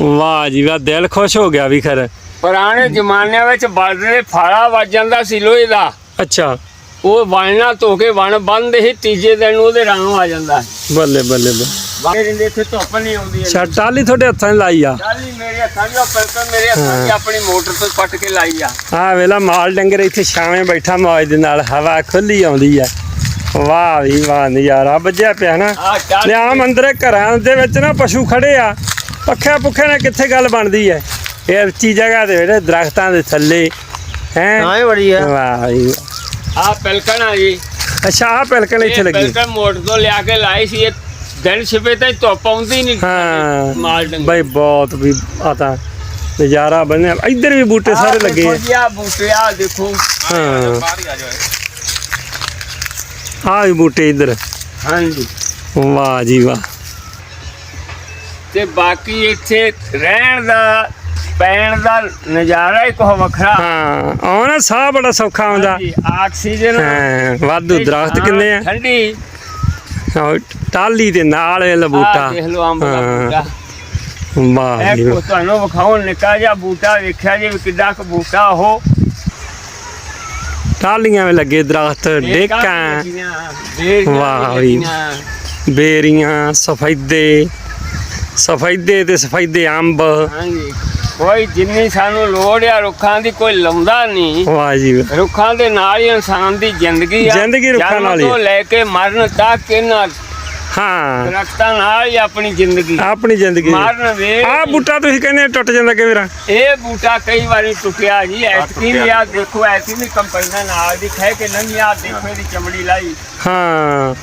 ਵਾਹ ਜੀ ਵਾਹ ਦਿਲ ਖੁਸ਼ ਹੋ ਗਿਆ ਵੀ ਖਰ। ਪੁਰਾਣੇ ਜ਼ਮਾਨਿਆਂ ਵਿੱਚ ਬਲਦ ਫਾੜਾ ਵੱਜ ਜਾਂਦਾ ਸੀ ਲੋਹੇ ਦਾ। ਅੱਛਾ। ਉਹ ਵਣਨਾ ਧੋ ਕੇ ਵਣ ਬੰਨਦੇ ਸੀ ਤੀਜੇ ਦਿਨ ਉਹਦੇ ਰੰਗ ਆ ਜਾਂਦਾ। ਬੱਲੇ ਬੱਲੇ ਬੱਲੇ। ਬਾਹਰ ਰਹਿੰਦੇ ਇੱਥੇ ਧੁੱਪ ਨਹੀਂ ਆਉਂਦੀ ਅੱਛਾ ਟਾਲੀ ਤੁਹਾਡੇ ਹੱਥਾਂ 'ਚ ਲਾਈ ਆ? ਚਾਲੀ ਮੇਰੇ ਹੱਥਾਂ 'ਚ ਪਲਕਨ ਮੇਰੇ ਹੱਥਾਂ 'ਚ ਆਪਣੀ ਮੋਟਰ ਤੋਂ ਪੱਟ ਕੇ ਲਾਈ ਆ। ਆ ਵੇਲਾ ਮਾਲ ਡੰਗਰ ਇੱਥੇ ਛਾਵੇਂ ਬੈਠਾ ਮੌਜ ਦੇ ਨਾਲ ਹਵਾ ਖੁੱਲੀ ਆਉਂਦੀ ਆ। ਵਾਹ ਵੀ ਵਾਹ ਨਜ਼ਾਰਾ ਵੱਜਿਆ ਪਿਆ ਨਾ। ਘਰਾਂ ਦੇ ਵਿੱਚ ਨਾ ਪਸ਼ੂ ਖੜੇ ਆ। ਪੱਖਿਆਂ ਪੁੱਖਿਆਂ ਨਾਲ ਕਿੱਥੇ ਗੱਲ ਬਣਦੀ ਹੈ? ਇਹ ਉੱਚੀ ਜਗ੍ਹਾ ਤੇ ਜਿਹੜੇ ਦਰਖਤਾਂ ਦੇ ਥੱਲੇ ਹੈ? ਹਾਂ ਇਹ ਬੜੀ ਆ ਵਾਹ ਵਾਹ। ਆ ਪਲਕਣ ਆ ਜੀ। ਅੱਛਾ ਆ ਪਿਲਕਣ ਇੱਥੇ ਇਹ ਲੱਗੀ। ਪਲਕਣ ਮੋਟਰ ਤੋਂ ਲਿਆ ਕੇ ਲਾਈ ਸੀ। ਇਹ ਦਿਨ ਛਿਪੇ ਤਾਂ ਧੁੱਪ ਆਉਂਦੀ ਨਹੀਂ। ਹਾਂ। ਮਾਲ ਡੰਗਰ। ਬਈ ਬਹੁਤ ਵੀ ਆ ਤਾਂ ਨਜ਼ਾਰਾ ਬਣਿਆ। ਇੱਧਰ ਵੀ ਬੂਟੇ ਸਾਰੇ ਲੱਗੇ ਆ। ਆ ਬੂਟੇ ਆ ਦੇਖੋ। ਹਾਂ। ਬਾਹਰ ਹੀ ਆ ਜਾਓ। ਆ ਵੀ ਬੂਟੇ ਇੱਧਰ। ਹਾਂਜੀ। ਵਾਹ ਜੀ ਵਾਹ। ਤੇ ਬਾਕੀ ਇੱਥੇ ਰਹਿਣ ਦਾ ਪੈਣ ਦਾ ਨਜ਼ਾਰਾ ਹੀ ਕੋ ਵੱਖਰਾ। ਹਾਂ ਆਉਣਾ ਸਾਹ ਬੜਾ ਸੌਖਾ ਆਉਂਦਾ। ਆਕਸੀਜਨ। ਹਾਂ ਵਾਧੂ ਦਰਖਤ ਕਿੰਨੇ ਆ? ਠੰਡੀ। ਟਾਲੀ ਦੇ ਨਾਲ ਇਹ ਆ ਬੂਟਾ ਦੇਖ ਲਓ ਅੰਬ ਦਾ। ਬੂਟਾ। ਵਾਹ ਇਹ ਜੀ। ਤੁਹਾਨੂੰ ਵਿਖਾਉਣ ਨਿੱਕਾ ਜਿਹਾ ਬੂਟਾ ਵੇਖਿਆ ਜੀ ਕਿੱਡਾ ਕੁ ਬੂਟਾ ਉਹ। ਟਾਲੀਆਂ ਵਿੱਚ ਲੱਗੇ ਦਰਖਤ ਡੇਕਾਂ। ਵਾਹ। ਲੱਗੀਆਂ। ਬੇਰੀਆਂ ਸਫੈਦੇ। ਸਫੈਦੇ ਤੇ ਸਫੈਦੇ ਅੰਬ। ਹਾਂਜੀ। ਕੋਈ ਜਿੰਨੀ ਸਾਨੂੰ ਲੋੜ ਆ ਰੁੱਖਾਂ ਦੀ ਕੋਈ ਲਾਉਂਦਾ ਨਹੀਂ। ਵਾਹ ਜੀ। ਰੁੱਖਾਂ ਦੇ ਨਾਲ ਹੀ ਇਨਸਾਨ ਦੀ ਜ਼ਿੰਦਗੀ ਆ। ਜ਼ਿੰਦਗੀ ਰੁੱਖਾਂ ਨਾਲ ਹੀ। ਤੋਂ ਲੈ ਕੇ ਮਰਨ ਤੱਕ ਇਹਨਾਂ ਹਾਂ। ਦਰਖਤਾਂ ਨਾਲ ਹੀ ਆਪਣੀ ਜ਼ਿੰਦਗੀ। ਆਪਣੀ ਜ਼ਿੰਦਗੀ। ਮਰਨ ਵੇ ਆ ਬੂਟਾ ਤੁਸੀਂ ਕਹਿੰਦੇ ਟੁੱਟ ਜਾਂਦਾ ਕਿਵੇਂ ਰਾਂ ਇਹ ਬੂਟਾ ਕਈ ਵਾਰੀ ਟੁੱਟਿਆ ਜੀ। ਐਤਕੀ ਵੀ। ਆ ਦੇਖੋ ਐਸੀ ਵੀ ਕੰਪਨੀਆਂ ਨਾਲ ਦੀ ਖੈ ਕੇ ਨਵੀਂ ਆ ਦੇਖੋ ਇਹਦੀ ਚਮੜੀ ਲਾਈ। ਹਾਂ।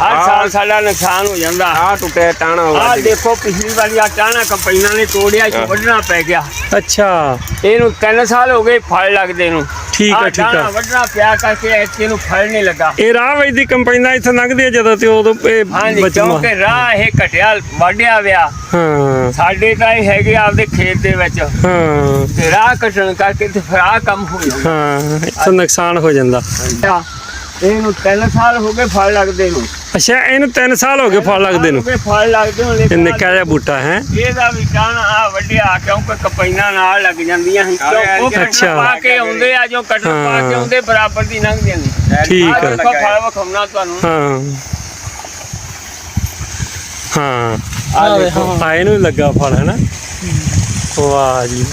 ਹਰ। ਸਾਲ ਸਾਡਾ ਨੁਕਸਾਨ ਹੋ ਜਾਂਦਾ। ਆ ਟੁੱਟਿਆ ਟਾਣਾ ਆ ਦੇਖੋ ਪਿਛਲੀ ਵਾਰੀ ਆ ਟਾਣਾ ਕੰਪਨੀਆਂ ਨੇ ਤੋੜਿਆ ਹਾਂ। ਚ ਵੱਢਣਾ ਪੈ ਗਿਆ। ਅੱਛਾ। ਇਹਨੂੰ 3 ਸਾਲ ਹੋ ਗਏ ਫਲ ਲੱਗਦੇ ਨੂੰ। ਠੀਕ ਆਹ ਠੀਕ ਦਾਣਾ ਆ ਵੱਢਣਾ ਪਿਆ ਕਰਕੇ ਇੱਥੇ ਨੂੰ ਫਲ ਨਹੀਂ ਲੱਗਾ। ਇਹ ਰਾਹ ਵਜਦੀ ਕੰਪਾਈਨਾਂ ਇੱਥੇ ਲੰਘਦੀ ਆ ਜਦੋਂ ਤੇ ਉਦੋਂ ਇਹ ਬਚਵਾ ਕਿਉਂਕਿ ਰਾਹ ਇਹ ਘਟਿਆ ਵਾਢਿਆ ਵਿਆ। ਹਾਂ। ਸਾਡੇ ਤਾਂ ਇਹ ਹੈਗੇ ਆਪਦੇ ਖੇਤ ਦੇ ਵਿੱਚ। ਹਾਂ। ਤੇ ਰਾਹ ਕੱਟਣ ਕਰਕੇ ਤੇ ਫਿਰ ਕੰਮ ਹੋ ਜਾਂਦਾ। ਹਾਂ ਇੱਥੋਂ ਨੁਕਸਾਨ ਹੋ ਜਾਂਦਾ। ਇਹਨੂੰ 3 ਸਾਲ ਹੋ ਗਏ ਫਲ ਲੱਗਦੇ ਨੂੰ। ਅੱਛਾ ਇਹਨੂੰ 3 ਸਾਲ ਹੋ ਗਏ ਫਲ ਲੱਗਦੇ ਨੂੰ। ਹੋ ਗਏ ਫਲ ਲੱਗਦੇ ਹੁਣ ਇਹ ਨਿੱਕਾ ਜਿਹਾ ਬੂਟਾ ਹੈ? ਇਹਦਾ ਵੀ ਟਾਣਾ ਆ ਵੱਡਿਆ ਕਿਉਂਕਿ ਕਪੈਨਾ ਨਾਲ ਲੱਗ ਜਾਂਦੀਆਂ ਸੀ ਉਹ ਅੱਛਾ। ਕੱਟਣ ਪਾ ਕੇ ਆਉਂਦੇ ਆ ਜੋ ਕੱਟਣ ਪਾ ਕੇ ਹਾਂ। ਆਉਂਦੇ ਬਰਾਬਰ ਦੀ ਲੰਘਦੀਆਂ ਨੇ। ਠੀਕ। ਦੇਖੋ ਫਲ ਵਿਖਾਉਣਾ ਤੁਹਾਨੂੰ। ਹਾਂ। ਹਾਂ। ਆ ਦੇਖੋ। ਆ ਇਹਨੂੰ ਵੀ ਲੱਗਾ ਫਲ ਹੈ ਨਾ ਵਾਹ ਜੀ।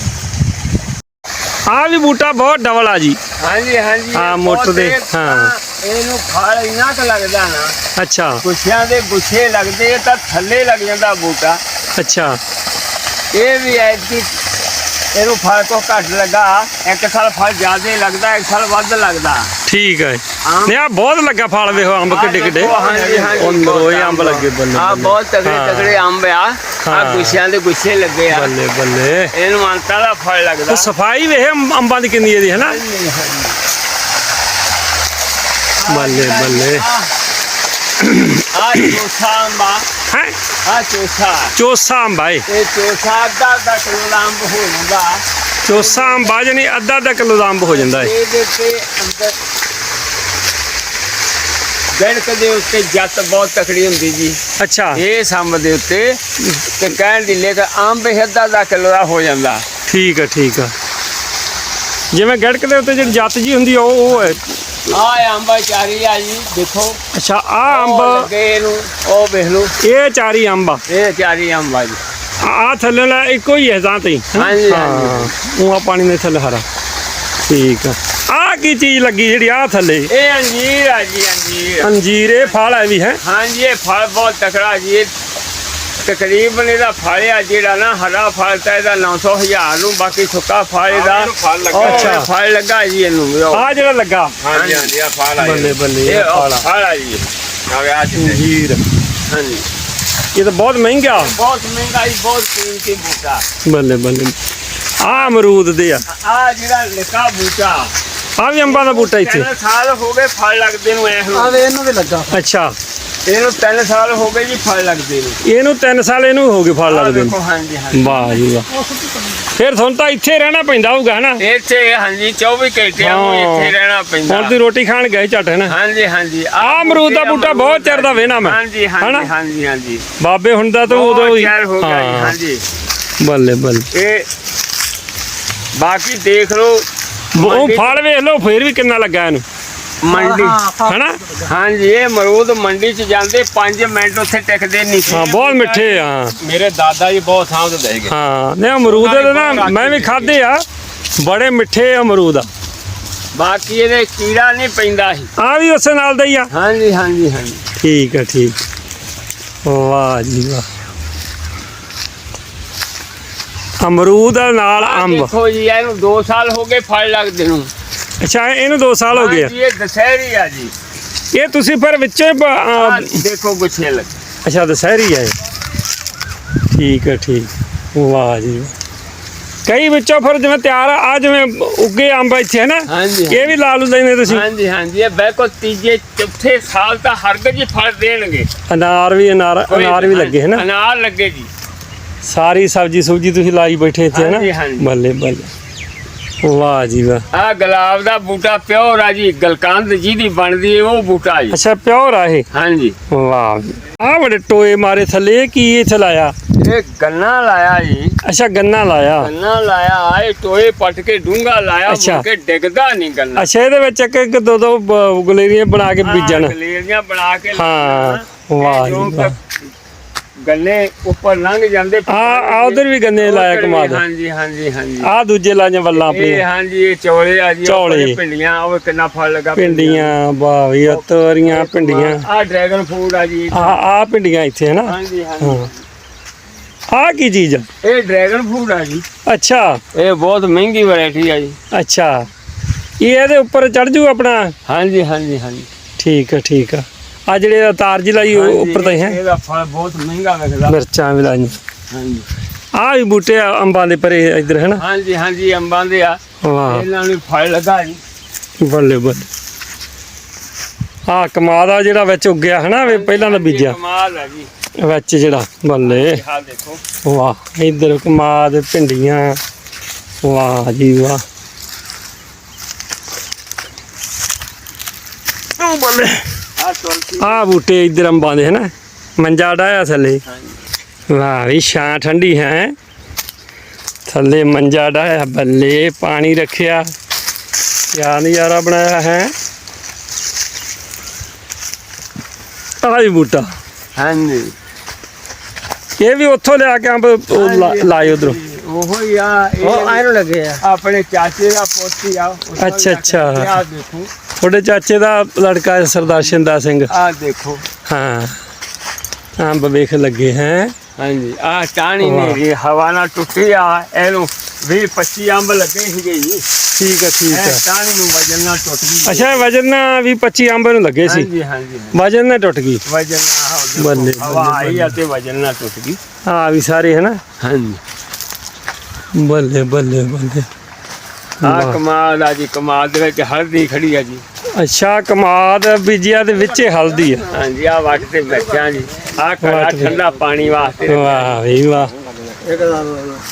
ਆ ਵੀ ਬੂਟਾ ਬਹੁਤ ਡਬਲ ਆ ਜੀ। ਹਾਂਜੀ ਹਾਂਜੀ। ਹਾਂ, ਇਹ ਮੋਟਰ ਦੇ, ਇਹ ਹਾਂ। ਇਹਨੂੰ ਫਲ ਇੰਨਾ ਕੁ ਲੱਗਦਾ ਨਾ ਅੱਛਾ। ਗੁੱਛਿਆਂ ਦੇ ਗੁੱਛੇ ਲੱਗਦੇ ਤਾਂ ਥੱਲੇ ਲੱਗ ਜਾਂਦਾ ਬੂਟਾ। ਅੱਛਾ। ਇਹ ਵੀ ਐਤਕੀ ਇਹਨੂੰ ਫਲ ਤੋਂ ਘੱਟ ਲੱਗਾ। ਇੱਕ ਸਾਲ ਫਲ ਜ਼ਿਆਦਾ ਲੱਗਦਾ ਇੱਕ ਸਾਲ ਵੱਧ ਲੱਗਦਾ। ਠੀਕ ਹੈ ਨੇ ਆ ਬਹੁਤ ਲੱਗਾ ਫਲ ਵੇਖੋ ਅੰਬ ਕਿੱਡੇ ਕਿੱਡੇ। ਹਾਂਜੀ ਹਾਂਜੀ ਉਹ ਨਰੋਏ ਅੰਬ ਲੱਗੇ ਬੱਲੇ ਆ ਬੱਲੇ। ਬਹੁਤ ਤਗੜੇ। ਤਗੜੇ ਅੰਬ ਆ। ਆ ਹਾਂ। ਗੁੱਛਿਆਂ ਦੇ ਗੁੱਛੇ ਲੱਗੇ ਆ। ਬੱਲੇ ਬੱਲੇ। ਇਹਨੂੰ ਅੰਤਾਂ ਦਾ ਫਲ ਲੱਗਦਾ। ਸਫ਼ਾਈ ਵੇਖ ਅੰਬ- ਦੀ ਕਿੰਨੀ ਇਹਦੀ ਹੈ ਨਾ। ਬੱਲੇ ਬੱਲੇ। ਆ ਚੋਸਾ ਅੰਬਾ ਹੈ? ਆ ਚੋਸਾ ਚੋਸਾ ਅੰਬਾ ਏ। ਇਹ ਚੋਸਾ ਦਾ ਦਾ ਕਿਲੋ ਅੰਬ ਹੋ ਜਾਂਦਾ। ਚੋਸਾ ਅੰਬਾ ਜਣੀ ਅੱਧਾ ਅੱਧਾ ਕਿਲੋ ਅੰਬ ਹੋ ਜਾਂਦਾ ਏ। ਇਹਦੇ ਤੇ ਅੰਦਰ ਗੜਕ ਦੇ ਉੱਤੇ ਜੱਤ ਬਹੁਤ ਤਕੜੀ ਹੁੰਦੀ ਜੀ। ਅੱਛਾ। ਇਹ ਸੰਬ ਦੇ ਉੱਤੇ ਤੇ ਕਹਿਣ ਦੀ ਲੇਖ ਅੰਬ ਇਹ ਅੱਧਾ ਦਾ ਕਿਲੋ ਹੋ ਜਾਂਦਾ। ਠੀਕ ਆ ਠੀਕ ਆ। ਜਿਵੇਂ ਗੜਕ ਦੇ ਉੱਤੇ ਜਿਹੜੀ ਜੱਤ ਜੀ ਹੁੰਦੀ ਆ ਉਹ ਉਹ ਹੈ। ਆ ਅੰਬਾ ਚਾਰੀ ਆ ਜੀ ਦੇਖੋ। ਅੱਛਾ ਆ ਉਹ ਅੰਬ ਲੱਗੇ ਇਹਨੂੰ ਉਹ ਵੇਖ ਲਓ। ਇਹ ਚਾਰੀ ਅੰਬ ਆ। ਇਹ ਚਾਰੀ ਅੰਬ ਆ ਜੀ। ਆ ਥੱਲੇ ਵਾਲਾ ਇੱਕੋ ਹੀ ਹੈ ਜਾਂ ਤੇ। ਹਾਂਜੀ, ਉਹ ਆ ਪਾਣੀ ਦੇ ਥੱਲੇ ਹਰਾ। ਠੀਕ ਆ। ਆ ਕੀ ਚੀਜ਼ ਲੱਗੀ ਜਿਹੜੀ ਆ ਥੱਲੇ? ਇਹ ਅੰਜੀਰ ਆ ਜੀ ਅੰਜੀਰ। ਅੰਜੀਰ ਇਹ ਫਲ ਹੈ ਵੀ ਹੈ? ਹਾਂਜੀ ਇਹ ਫਲ ਬਹੁਤ ਤਕੜਾ ਜੀ। ਇਹ ਤਕਰੀਬਨ ਇਹਦਾ ਫਲ ਆ ਜਿਹੜਾ ਨਾ ਹਰਾ ਫਲ ਤਾਂ ਇਹਦਾ 900 ਹਜ਼ਾਰ ਨੂੰ ਬਾਕੀ ਸੁੱਕਾ ਫਲ ਇਹਦਾ ਫਲ ਲੱਗਾ। ਅੱਛਾ। ਫਲ ਲੱਗਾ ਜੀ ਇਹਨੂੰ ਵੀ। ਆ ਜਿਹੜਾ ਲੱਗਾ। ਹਾਂਜੀ ਹਾਂਜੀ ਆ ਫਲ ਆ ਬੱਲੇ ਬੱਲੇ ਇਹ ਇਹ ਉਹ ਫਲ ਆ। ਫਲ ਆ ਜੀ। ਆ ਗਿਆ ਚਿੱਟੇ ਅੰਜੀਰ ਹਾਂਜੀ। ਇਹ ਤਾਂ ਬਹੁਤ ਮਹਿੰਗਾ। ਬਹੁਤ ਮਹਿੰਗਾ ਜੀ ਬਹੁਤ ਕੀਮਤੀ ਬੂਟਾ। ਬੱਲੇ ਬੱਲੇ। ਆ ਅਮਰੂਦ ਦੇ ਆ। ਆ ਜਿਹੜਾ ਲਿਕਾ ਬੂਟਾ। ਆ ਵੀ ਅੰਬਾਂ ਦਾ ਬੂਟਾ ਇੱਥੇ। ਸਾਲ ਹੋ ਗਏ ਫਲ ਲੱਗਦੇ ਨੂੰ ਐ ਹੁਣ ਆਵੇ ਇਹਨੂੰ ਵੀ ਲੱਗਾ। ਅੱਛਾ। ਇਹਨੂੰ ਤਿੰਨ ਸਾਲ ਹੋ ਗਏ ਜੀ ਫਲ ਲੱਗਦੇ ਨੂੰ। ਇਹਨੂੰ 3 ਸਾਲ ਇਹਨੂੰ ਹੋ ਗਏ ਫਲ ਲੱਗਦੇ ਨੂੰ। ਹਾਂਜੀ ਹਾਂਜੀ। ਵਾਹ ਜੀ ਵਾਹ। ਫਿਰ ਤੁਹਾਨੂੰ ਤਾਂ ਇੱਥੇ ਰਹਿਣਾ ਪੈਂਦਾ ਹੋਊਗਾ ਹਨਾ? ਇੱਥੇ ਹਾਂਜੀ 24 ਘੰਟੇ ਹਾਂ। ਇੱਥੇ ਰਹਿਣਾ ਪੈਂਦਾ। ਹੁਣ ਤੁਸੀਂ ਰੋਟੀ ਖਾਣ ਗਏ ਝੱਟ ਹੈ ਨਾ ਹਾਂਜੀ ਹਾਂਜੀ। ਆਹ ਅਮਰੂਦ ਦਾ ਬੂਟਾ ਬਹੁਤ ਚਿਰ ਦਾ ਵੇਹਨਾ ਮੈਂ। ਹਾਂਜੀ ਹਨਾ? ਹਾਂਜੀ ਹਾਂਜੀ। ਹਾਂਜੀ ਬਾਬੇ ਹੁਣ ਦਾ ਤਾਂ ਉਦੋਂ ਹੀ ਹੋ ਗਿਆ ਹਾਂਜੀ। ਬੱਲੇ ਬੱਲੇ। ਇਹ ਬਾਕੀ ਦੇਖ ਲਓ ਉਹ ਫਲ ਵੇਖ ਲਓ ਫੇਰ ਵੀ ਕਿੰਨਾ ਲੱਗਾ ਇਹਨੂੰ। ਮੰਡੀ। ਹਨਾ? ਹਾਂਜੀ ਇਹ ਅਮਰੂਦ ਮੰਡੀ ਚ ਜਾਂਦੇ 5 ਮਿੰਟ ਉੱਥੇ ਟਿਕਦੇ ਨਹੀਂ ਸੀ। ਹਾਂ ਬਹੁਤ ਮਿੱਠੇ ਆ। ਮੇਰੇ ਦਾਦਾ ਜੀ ਬਹੁਤ ਸਾਂਭਦੇ ਹੈਗੇ ਹਾਂ ਨੇ ਅਮਰੂਦ ਦੇ ਨਾ ਮੈਂ ਵੀ ਖਾਦੇ ਆ। ਬੜੇ ਮਿੱਠੇ ਅਮਰੂਦ ਆ ਬਾਕੀ ਇਹਦੇ ਕੀੜਾ ਨਹੀਂ ਪੈਂਦਾ ਸੀ। ਆ ਵੀ ਉਸੇ ਨਾਲ ਦਾ ਹੀ ਆ। ਹਾਂਜੀ ਹਾਂਜੀ ਹਾਂਜੀ। ਠੀਕ ਆ ਠੀਕ। ਵਾਹ ਜੀ ਵਾਹ। ਅਮਰੂਦ ਦੇ ਨਾਲ ਅੰਬ। ਦੇਖੋ ਜੀ ਇਹਨੂੰ 2 ਸਾਲ ਹੋ ਗਏ ਫਲ ਲੱਗਦੇ ਨੂੰ। ਅੱਛਾ ਇਹਨੂੰ 2 ਸਾਲ ਹੋ ਗਏ ਆ। ਇਹ ਦਸ਼ਹਿਰੀ ਆ ਜੀ। ਇਹ ਤੁਸੀਂ ਫਿਰ ਵਿੱਚੋਂ ਹੀ ਬ- ਲੱਗ। ਅੱਛਾ ਦੁਸਹਿਰੀ ਹੈ ਇਹ। ਠੀਕ ਹੈ ਠੀਕ। ਵਾਹ ਜੀ। ਵਾਹ। ਕਈ ਵਿੱਚੋਂ ਫਿਰ ਜਿਵੇਂ ਤਿਆਰ ਆ ਆਹ ਜਿਵੇਂ ਉੱਗੇ ਅੰਬ ਇੱਥੇ ਹੈ ਨਾ? ਹਾਂਜੀ ਇਹ ਵੀ ਲਾ ਲੂ ਲੈਂਦੇ ਤੁਸੀਂ। ਹਾਂਜੀ ਹਾਂਜੀ ਇਹ ਬੈਕੋ ਤੀਜੇ ਚੌਥੇ ਸਾਲ ਤਾਂ ਹਰਗਜ ਹੀ ਫਲ ਦੇਣਗੇ। ਅਨਾਰ ਵੀ ਅਨਾਰ ਅਨਾਰ ਵੀ ਲੱਗੇ ਹੈ ਨਾ? ਅਨਾਰ ਲੱਗੇ ਜੀ। ਸਾਰੀ ਸਬਜੀ ਸੁਬਜੀ ਤੁਸੀਂ ਲਾਈ ਬੈਠੇ ਇੱਥੇ ਹੈ ਹਾਂਜੀ, ਨਾ ਹਾਂਜੀ। ਬੱਲੇ ਬੱਲੇ। ਵਾਹ ਜੀ ਵਾਹ। ਆ ਗੁਲਾਬ ਦਾ ਬੂਟਾ ਪਿਓਰ ਆ ਜੀ ਗਲਕੰਦ ਜਿਹਦੀ ਬਣਦੀ ਹੈ ਉਹ ਬੂਟਾ ਜੀ। ਅੱਛਾ ਪਿਓਰ ਆ ਇਹ? ਹਾਂਜੀ। ਵਾਹ ਆ ਬੜੇ ਟੋਏ ਮਾਰੇ ਥੱਲੇ ਇਹ ਕੀ ਇੱਥੇ ਲਾਇਆ? ਇਹ ਗੰਨਾ ਲਾਇਆ ਜੀ। ਅੱਛਾ ਗੰਨਾ ਲਾਇਆ। ਗੰਨਾ ਲਾਇਆ ਆਏ ਟੋਏ ਪੱਟ ਕੇ ਡੂੰਗਾ ਲਾਇਆ ਅੱਛਾ। ਮੁੜ ਕੇ ਡਿੱਗਦਾ ਨਹੀਂ ਗੰਨਾ। ਅੱਛਾ ਇਹਦੇ ਵਿੱਚ ਇੱਕ ਇੱਕ ਦੋ ਦੋ ਬ- ਗੁਲੇਰੀਆਂ ਬਣਾ ਕੇ ਬੀਜਣ। ਗਲੇਰੀਆਂ ਬਣਾ ਕੇ ਹਾਂ, ਲਾਉਣਾ। ਵਾਹ ਜੋ ਜੀ ਵਾਹ। ਗੰਨੇ ਉੱਪਰ ਲੰਘ ਜਾਂਦੇ ਆ ਆ ਉਧਰ ਵੀ ਗੰਨੇ ਲਾਇਆ ਕਮਾਦ। ਹਾਂਜੀ ਹਾਂਜੀ ਹਾਂਜੀ। ਆ ਦੂਜੇ ਲਾਈਆਂ ਵੱਲਾਂ ਇਹ ਆਪਣੀਆਂ। ਹਾਂਜੀ ਇਹ ਚੌਲੇ ਆ ਜੀ ਚੌਲੇ। ਉੱਪਰ ਭਿੰਡੀਆਂ ਉਹ ਕਿੰਨਾ ਫਲ ਲੱਗਾ ਪਿੰਡੀਆਂ ਵਾਹ ਵੀ ਆ ਤੋਰੀਆਂ ਪਿੰਡੀਆਂ ਆ ਡਰੈਗਨ ਫਰੂਟ ਆ ਜੀ। ਆ ਆ ਪਿੰਡੀਆਂ ਇੱਥੇ ਹੈ ਨਾ? ਹਾਂਜੀ ਹਾਂਜੀ। ਆ ਕੀ ਚੀਜ਼ ਆ? ਇਹ ਡਰੈਗਨ ਫਰੂਟ ਆ ਜੀ। ਅੱਛਾ। ਇਹ ਬਹੁਤ ਮਹਿੰਗੀ ਵੈਰਾਈਟੀ ਆ ਜੀ। ਅੱਛਾ। ਇਹ ਇਹਦੇ ਉੱਪਰ ਚੜ ਜੂ ਆਪਣਾ? ਹਾਂਜੀ ਹਾਂਜੀ ਹਾਂਜੀ। ਠੀਕ ਆ ਠੀਕ ਆ। ਆ ਜਿਹੜੇ ਤਾਰ ਜੀ ਲਾਈ ਉਹ ਉੱਪਰ ਤਾਂ ਹੀ ਹੈ। ਇਹਦਾ ਫਲ ਬਹੁਤ ਮਹਿੰਗਾ ਵਿਕਦਾ ਮਿਰਚਾਂ ਵੀ ਲਾਈਆਂ। ਹਾਂਜੀ। ਆ ਵੀ ਬੂਟੇ ਆ ਅੰਬਾਂ ਦੇ ਪਰੇ ਇੱਧਰ ਹੈ ਨਾ? ਹਾਂਜੀ ਹਾਂਜੀ ਅੰਬਾਂ ਦੇ ਆ। ਵਾਹ। ਇਹਨਾਂ ਨੂੰ ਫਲ ਲੱਗਾ ਜੀ ਬੱਲੇ ਬੱਲੇ। ਆ ਕਮਾਦ ਆ ਜਿਹੜਾ ਵਿੱਚ ਉੱਗਿਆ ਹਨਾ ਵੀ ਪਹਿਲਾਂ ਦਾ ਬੀਜਿਆ। ਕਮਾਲ ਹੈ ਜੀ। ਵਿੱਚ ਜਿਹੜਾ ਬੱਲੇ। ਆਹ ਦੇਖੋ। ਵਾਹ ਇਧਰ ਕਮਾਦ ਭਿੰਡੀਆਂ। ਵਾਹ ਜੀ ਵਾਹ। ਉਹ ਬੱਲੇ। ਆ ਬੂਟੇ ਇਧਰ ਅੰਬਾਂ ਦੇ ਹਨਾ। ਮੰਜਾ ਡਾਇਆ ਥੱਲੇ। ਵਾਹ ਵੀ ਛਾਂ ਠੰਡੀ ਹੈ ਥੱਲੇ ਮੰਜਾ ਡਾਇਆ ਬੱਲੇ ਪਾਣੀ ਰੱਖਿਆ। ਕਿਆ ਨਜ਼ਾਰਾ ਬਣਾਇਆ ਹੈ। ਆਹ ਵੀ ਬੂਟਾ। ਹਾਂਜੀ। ਇਹ ਵੀ ਉੱਥੋਂ ਲਿਆ ਕੇ ਅੰਬ ਲਾਏ ਉਧਰੋਂ। ਉਹੋ ਹੀ ਆ ਉਹ ਆਇਰਨ ਲੱਗੇ ਆ। ਆਪਣੇ ਚਾਚੇ ਦਾ ਪੋਤੀ ਆ ਅੱਛਾ, ਅੱਛਾ। ਆ ਦੇਖੋ। ਤੁਹਾਡੇ ਚਾਚੇ ਦਾ ਲੜਕਾ ਸਰਦਾਰ ਸ਼ਿੰਦਾ ਸਿੰਘ। ਆ ਦੇਖੋ। ਹਾਂ। ਅੰਬ ਵੇਖ ਲੱਗੇ ਹੈ। ਹਾਂਜੀ ਆ ਟਾਣੀ ਵਾਹ। ਮੇਰੀ ਹਵਾ ਨਾਲ ਟੁੱਟੀ ਆ ਇਹਨੂੰ 20 25 ਅੰਬ ਲੱਗੇ ਸੀਗੇ ਜੀ। ਠੀਕ ਹੈ ਠੀਕ ਇਹ ਹੈ ਟਾਣੀ ਨੂੰ ਵਜਨ ਨਾਲ ਟੁੱਟ ਗਈ। ਅੱਛਾ ਵਜਨ ਨਾਲ ਵੀ 25 ਅੰਬ ਨੂੰ ਲੱਗੇ ਸੀ। ਹਾਂਜੀ ਹਾਂਜੀ। ਵਜਨ ਨਾਲ ਟੁੱਟ ਗਈ। ਵਜਨ ਨਾਲ ਬੱਲੇ, ਹਵਾ ਆਈ ਆ ਤੇ ਵਜਨ ਨਾਲ ਟੁੱਟ ਗਈ। ਆ ਵੀ ਸਾਰੇ ਹੈ ਨਾ? ਹਾਂਜੀ। ਬੱਲੇ ਬੱਲੇ ਬੱਲੇ। ਆ। ਕਮਾਲ ਆ ਜੀ ਕਮਾਲ ਦੇ ਵਿੱਚ ਹਲਦੀ ਖੜੀ ਆ ਜੀ। ਅੱਛਾ ਕਮਾਦ ਬੀਜਿਆ ਦੇ ਵਿੱਚ ਹਲਦੀ ਆ। ਹਾਂਜੀ ਆ ਵਕਤ ਤੇ ਬੈਠਿਆ ਜੀ। ਆ ਕੜਾ ਠੰਡਾ ਪਾਣੀ ਵਾਸਤੇ ਵਾਹ ਵੀ ਵਾਹ। ਦਾ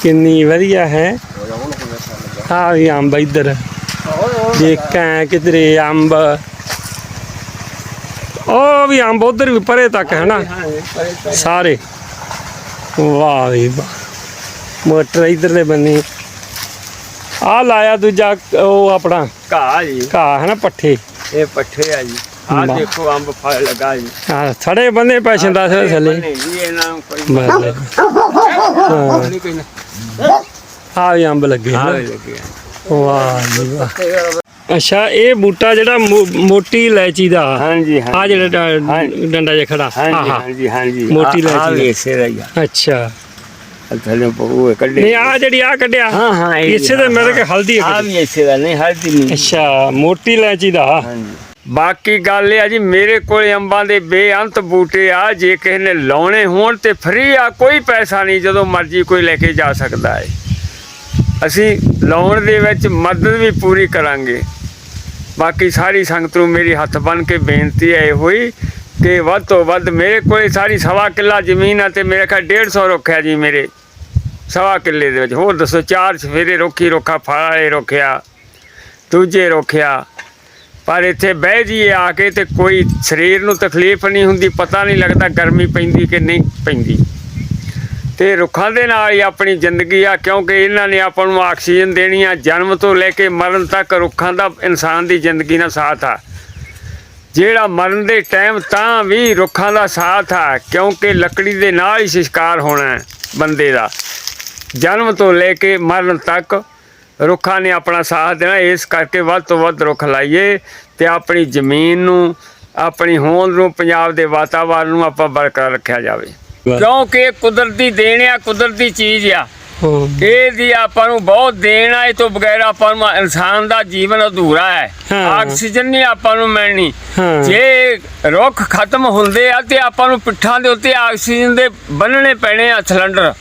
ਕਿੰਨੀ ਵਧੀਆ ਹੈ। ਆ ਵੀ ਅੰਬ ਇੱਧਰ। ਦੇਖਾਂ ਕਿਧਰੇ ਅੰਬ। ਉਹ ਵੀ ਅੰਬ ਉਧਰ ਵੀ ਪਰੇ ਤੱਕ ਹੈ ਨਾ। ਸਾਰੇ। ਵਾਹ ਵੀ ਵਾਹ। ਮੋਟਰ ਇਧਰਲੇ ਬੰਨੇ। ਆ ਲਾਇਆ ਦੂਜਾ ਉਹ ਆਪਣਾ ਘਾਹ ਜੀ। ਘਾਹ ਹੈ ਨਾ ਪੱਠੇ। ਇਹ ਪੱਠੇ ਆ ਜੀ। ਆ। ਦੇਖੋ ਅੰਬ ਫਲ ਲਗਾ ਜੀ। ਆ ਥੜੇ ਬੰਨੇ ਪੈਸ਼ਨ ਦਾ ਥੱਲੇ। ਨਹੀਂ ਜੀ ਇਹਨਾਂ ਨੂੰ ਕੋਈ ਹਾਂ। ਆ ਵੀ ਅੰਬ ਲੱਗੇ ਨਾ। ਲੱਗੇ ਵਾਹ ਜੀ ਵਾਹ। ਅੱਛਾ ਇਹ ਬੂਟਾ ਜਿਹੜਾ ਮੋਟੀ ਇਲਾਇਚੀ ਦਾ। ਹਾਂਜੀ ਆ ਜਿਹੜਾ। ਡੰਡਾ ਜਿਹਾ ਖੜਾ। ਹਾਂਜੀ ਹਾਂਜੀ ਹਾਂਜੀ। ਮੋਟੀ ਇਲਾਇਚੀ। ਇਸੇ ਦਾ ਹੀ ਆ। ਅੱਛਾ। ਥੱਲੇ ਪਹੂ ਕੱਢੇ। ਨਹੀਂ ਆ ਜਿਹੜੀ ਆ ਕੱਢਿਆ। ਹਾਂ ਹਾਂ ਇਹ ਇਸੇ ਦੇ ਮੇਰੇ ਕੇ ਹਲਦੀ ਹੈ ਆ ਕੱਢੀ। ਵੀ ਇਸੇ ਦਾ ਨਹੀਂ ਹਲਦੀ ਨਹੀਂ। ਅੱਛਾ ਮੋਟੀ ਇਲਾਇਚੀ ਦਾ। ਹਾਂਜੀ। ਬਾਕੀ ਗੱਲ ਇਹ ਆ ਜੀ ਮੇਰੇ ਕੋਲ ਅੰਬਾਂ ਦੇ ਬੇਅੰਤ ਬੂਟੇ ਆ ਜੇ ਕਿਸੇ ਨੇ ਲਾਉਣੇ ਹੋਣ ਤੇ ਫ੍ਰੀ ਆ ਕੋਈ ਪੈਸਾ ਨਹੀਂ ਜਦੋਂ ਮਰਜ਼ੀ ਕੋਈ ਲੈ ਕੇ ਜਾ ਸਕਦਾ ਹੈ ਅਸੀਂ ਲਾਉਣ ਦੇ ਵਿੱਚ ਮਦਦ ਵੀ ਪੂਰੀ ਕਰਾਂਗੇ। ਬਾਕੀ ਸਾਰੀ ਸੰਗਤ ਨੂੰ ਮੇਰੀ ਹੱਥ ਬੰਨ ਕੇ ਬੇਨਤੀ ਹੈ ਇਹ ਹੋਈ ਕਿ ਵੱਧ ਤੋਂ ਵੱਧ ਮੇਰੇ ਕੋਲ ਸਾਰੀ ਸਵਾ ਕਿੱਲਾ ਜ਼ਮੀਨ ਆ ਤੇ ਮੇਰੇ ਕੋਲ 150 ਰੁੱਖ ਆ ਜੀ ਮੇਰੇ। ਸਵਾ ਕਿੱਲੇ ਦੇ ਵਿੱਚ। ਹੋਰ ਦੱਸੋ, ਚਾਰ ਸਵੇਰੇ ਰੋਖੀ ਰੋਖਾ ਫਲ ਵਾਲੇ ਰੋਖਿਆ, ਦੂਜੇ ਰੋਖਿਆ। ਪਰ ਇੱਥੇ ਬਹਿ ਜੀਏ ਆ ਕੇ ਤੇ ਕੋਈ ਸਰੀਰ ਨੂੰ ਤਕਲੀਫ ਨਹੀਂ ਹੁੰਦੀ, ਪਤਾ ਨਹੀਂ ਲੱਗਦਾ ਗਰਮੀ ਪੈਂਦੀ ਕਿ ਨਹੀਂ ਪੈਂਦੀ। ਤੇ ਰੁੱਖਾਂ ਦੇ ਨਾਲ ਹੀ ਆਪਣੀ ਜ਼ਿੰਦਗੀ ਆ, ਕਿਉਂਕਿ ਇਹਨਾਂ ਨੇ ਆਪਾਂ ਨੂੰ ਆਕਸੀਜਨ ਦੇਣੀ ਆ, ਜਨਮ ਤੋਂ ਲੈ ਕੇ ਮਰਨ ਤੱਕ ਰੁੱਖਾਂ ਦਾ ਇਨਸਾਨ ਦੀ ਜ਼ਿੰਦਗੀ ਨਾਲ ਸਾਥ ਆ। ਜਿਹੜਾ ਮਰਨ ਦੇ ਟਾਈਮ ਤਾਂ ਵੀ ਰੁੱਖਾਂ ਦਾ ਸਾਥ ਆ ਕਿਉਂਕਿ ਲੱਕੜੀ ਦੇ ਨਾਲ ਹੀ ਸੰਸਕਾਰ ਹੋਣਾ ਬੰਦੇ ਦਾ। ਜਨਮ ਤੋਂ ਲੈ ਕੇ ਮਰਨ ਤੱਕ ਰੁੱਖਾਂ ਨੇ ਆਪਣਾ ਸਾਥ ਦੇਣਾ ਇਸ ਕਰਕੇ ਵੱਧ ਤੋਂ ਵੱਧ ਰੁੱਖ ਲਾਈਏ ਤੇ ਆਪਣੀ ਜ਼ਮੀਨ ਨੂੰ ਆਪਣੀ ਹੋਂਦ ਨੂੰ ਪੰਜਾਬ ਦੇ ਵਾਤਾਵਰਣ ਨੂੰ ਆਪਾਂ ਬਰਕਰਾਰ ਰੱਖਿਆ ਜਾਵੇ। ਕਿਉਂਕਿ ਕੁਦਰਤੀ ਦੇਣ ਆ ਕੁਦਰਤੀ ਚੀਜ਼ ਆ। ਇਹ ਦੀ ਆਪਾਂ ਨੂੰ ਬਹੁਤ ਦੇਣ ਆ ਇਹ ਤੋਂ ਬਗੈਰ ਆਪਾਂ ਨੂੰ ਇਨਸਾਨ ਦਾ ਜੀਵਨ ਅਧੂਰਾ ਹੈ। ਆਕਸੀਜਨ ਨਹੀਂ ਆਪਾਂ ਨੂੰ ਮਿਲਣੀ। ਜੇ ਰੁੱਖ ਖਤਮ ਹੁੰਦੇ ਆ ਤੇ ਆਪਾਂ ਨੂੰ ਪਿੱਠਾਂ ਦੇ ਉੱਤੇ ਆਕਸੀਜਨ ਦੇ ਬੰਨਣੇ ਪੈਣੇ ਆ ਸਿਲੰਡਰ।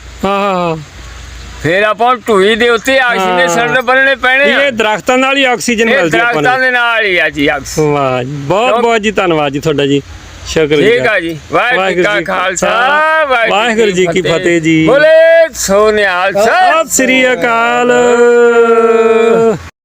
ਫਿਰ ਆਪਾਂ ਢੂਈ ਦੇ ਉੱਤੇ ਆਕਸੀਜਨ ਦੇ। ਸਿਲੰਡਰ ਬੰਨਣੇ ਪੈਣੇ ਆ। ਇਹ ਦਰਖਤਾਂ ਨਾਲ ਹੀ ਆਕਸੀਜਨ ਮਿਲਦੀ ਆਪਾਂ ਦਰਖਤਾਂ ਨੂੰ ਦੇ ਨਾਲ ਹੀ ਆ ਜੀ ਆਕਸੀਜਨ। ਵਾਹ ਜੀ ਬਹੁਤ ਬਹੁਤ ਜੀ ਧੰਨਵਾਦ ਜੀ ਤੁਹਾਡਾ ਜੀ। ਸ਼ੁਕਰੀਆ। ਠੀਕ ਆ ਜੀ। ਵਾਹਿਗੁਰੂ ਜੀ ਕਾ ਖਾਲਸਾ ਵਾਹਿਗੁਰੂ ਜੀ ਕੀ ਫਤਿਹ। ਜੀ। ਬੋਲੇ ਸੋਨਿਆਲ ਸਤਿ ਸ੍ਰੀ ਅਕਾਲ।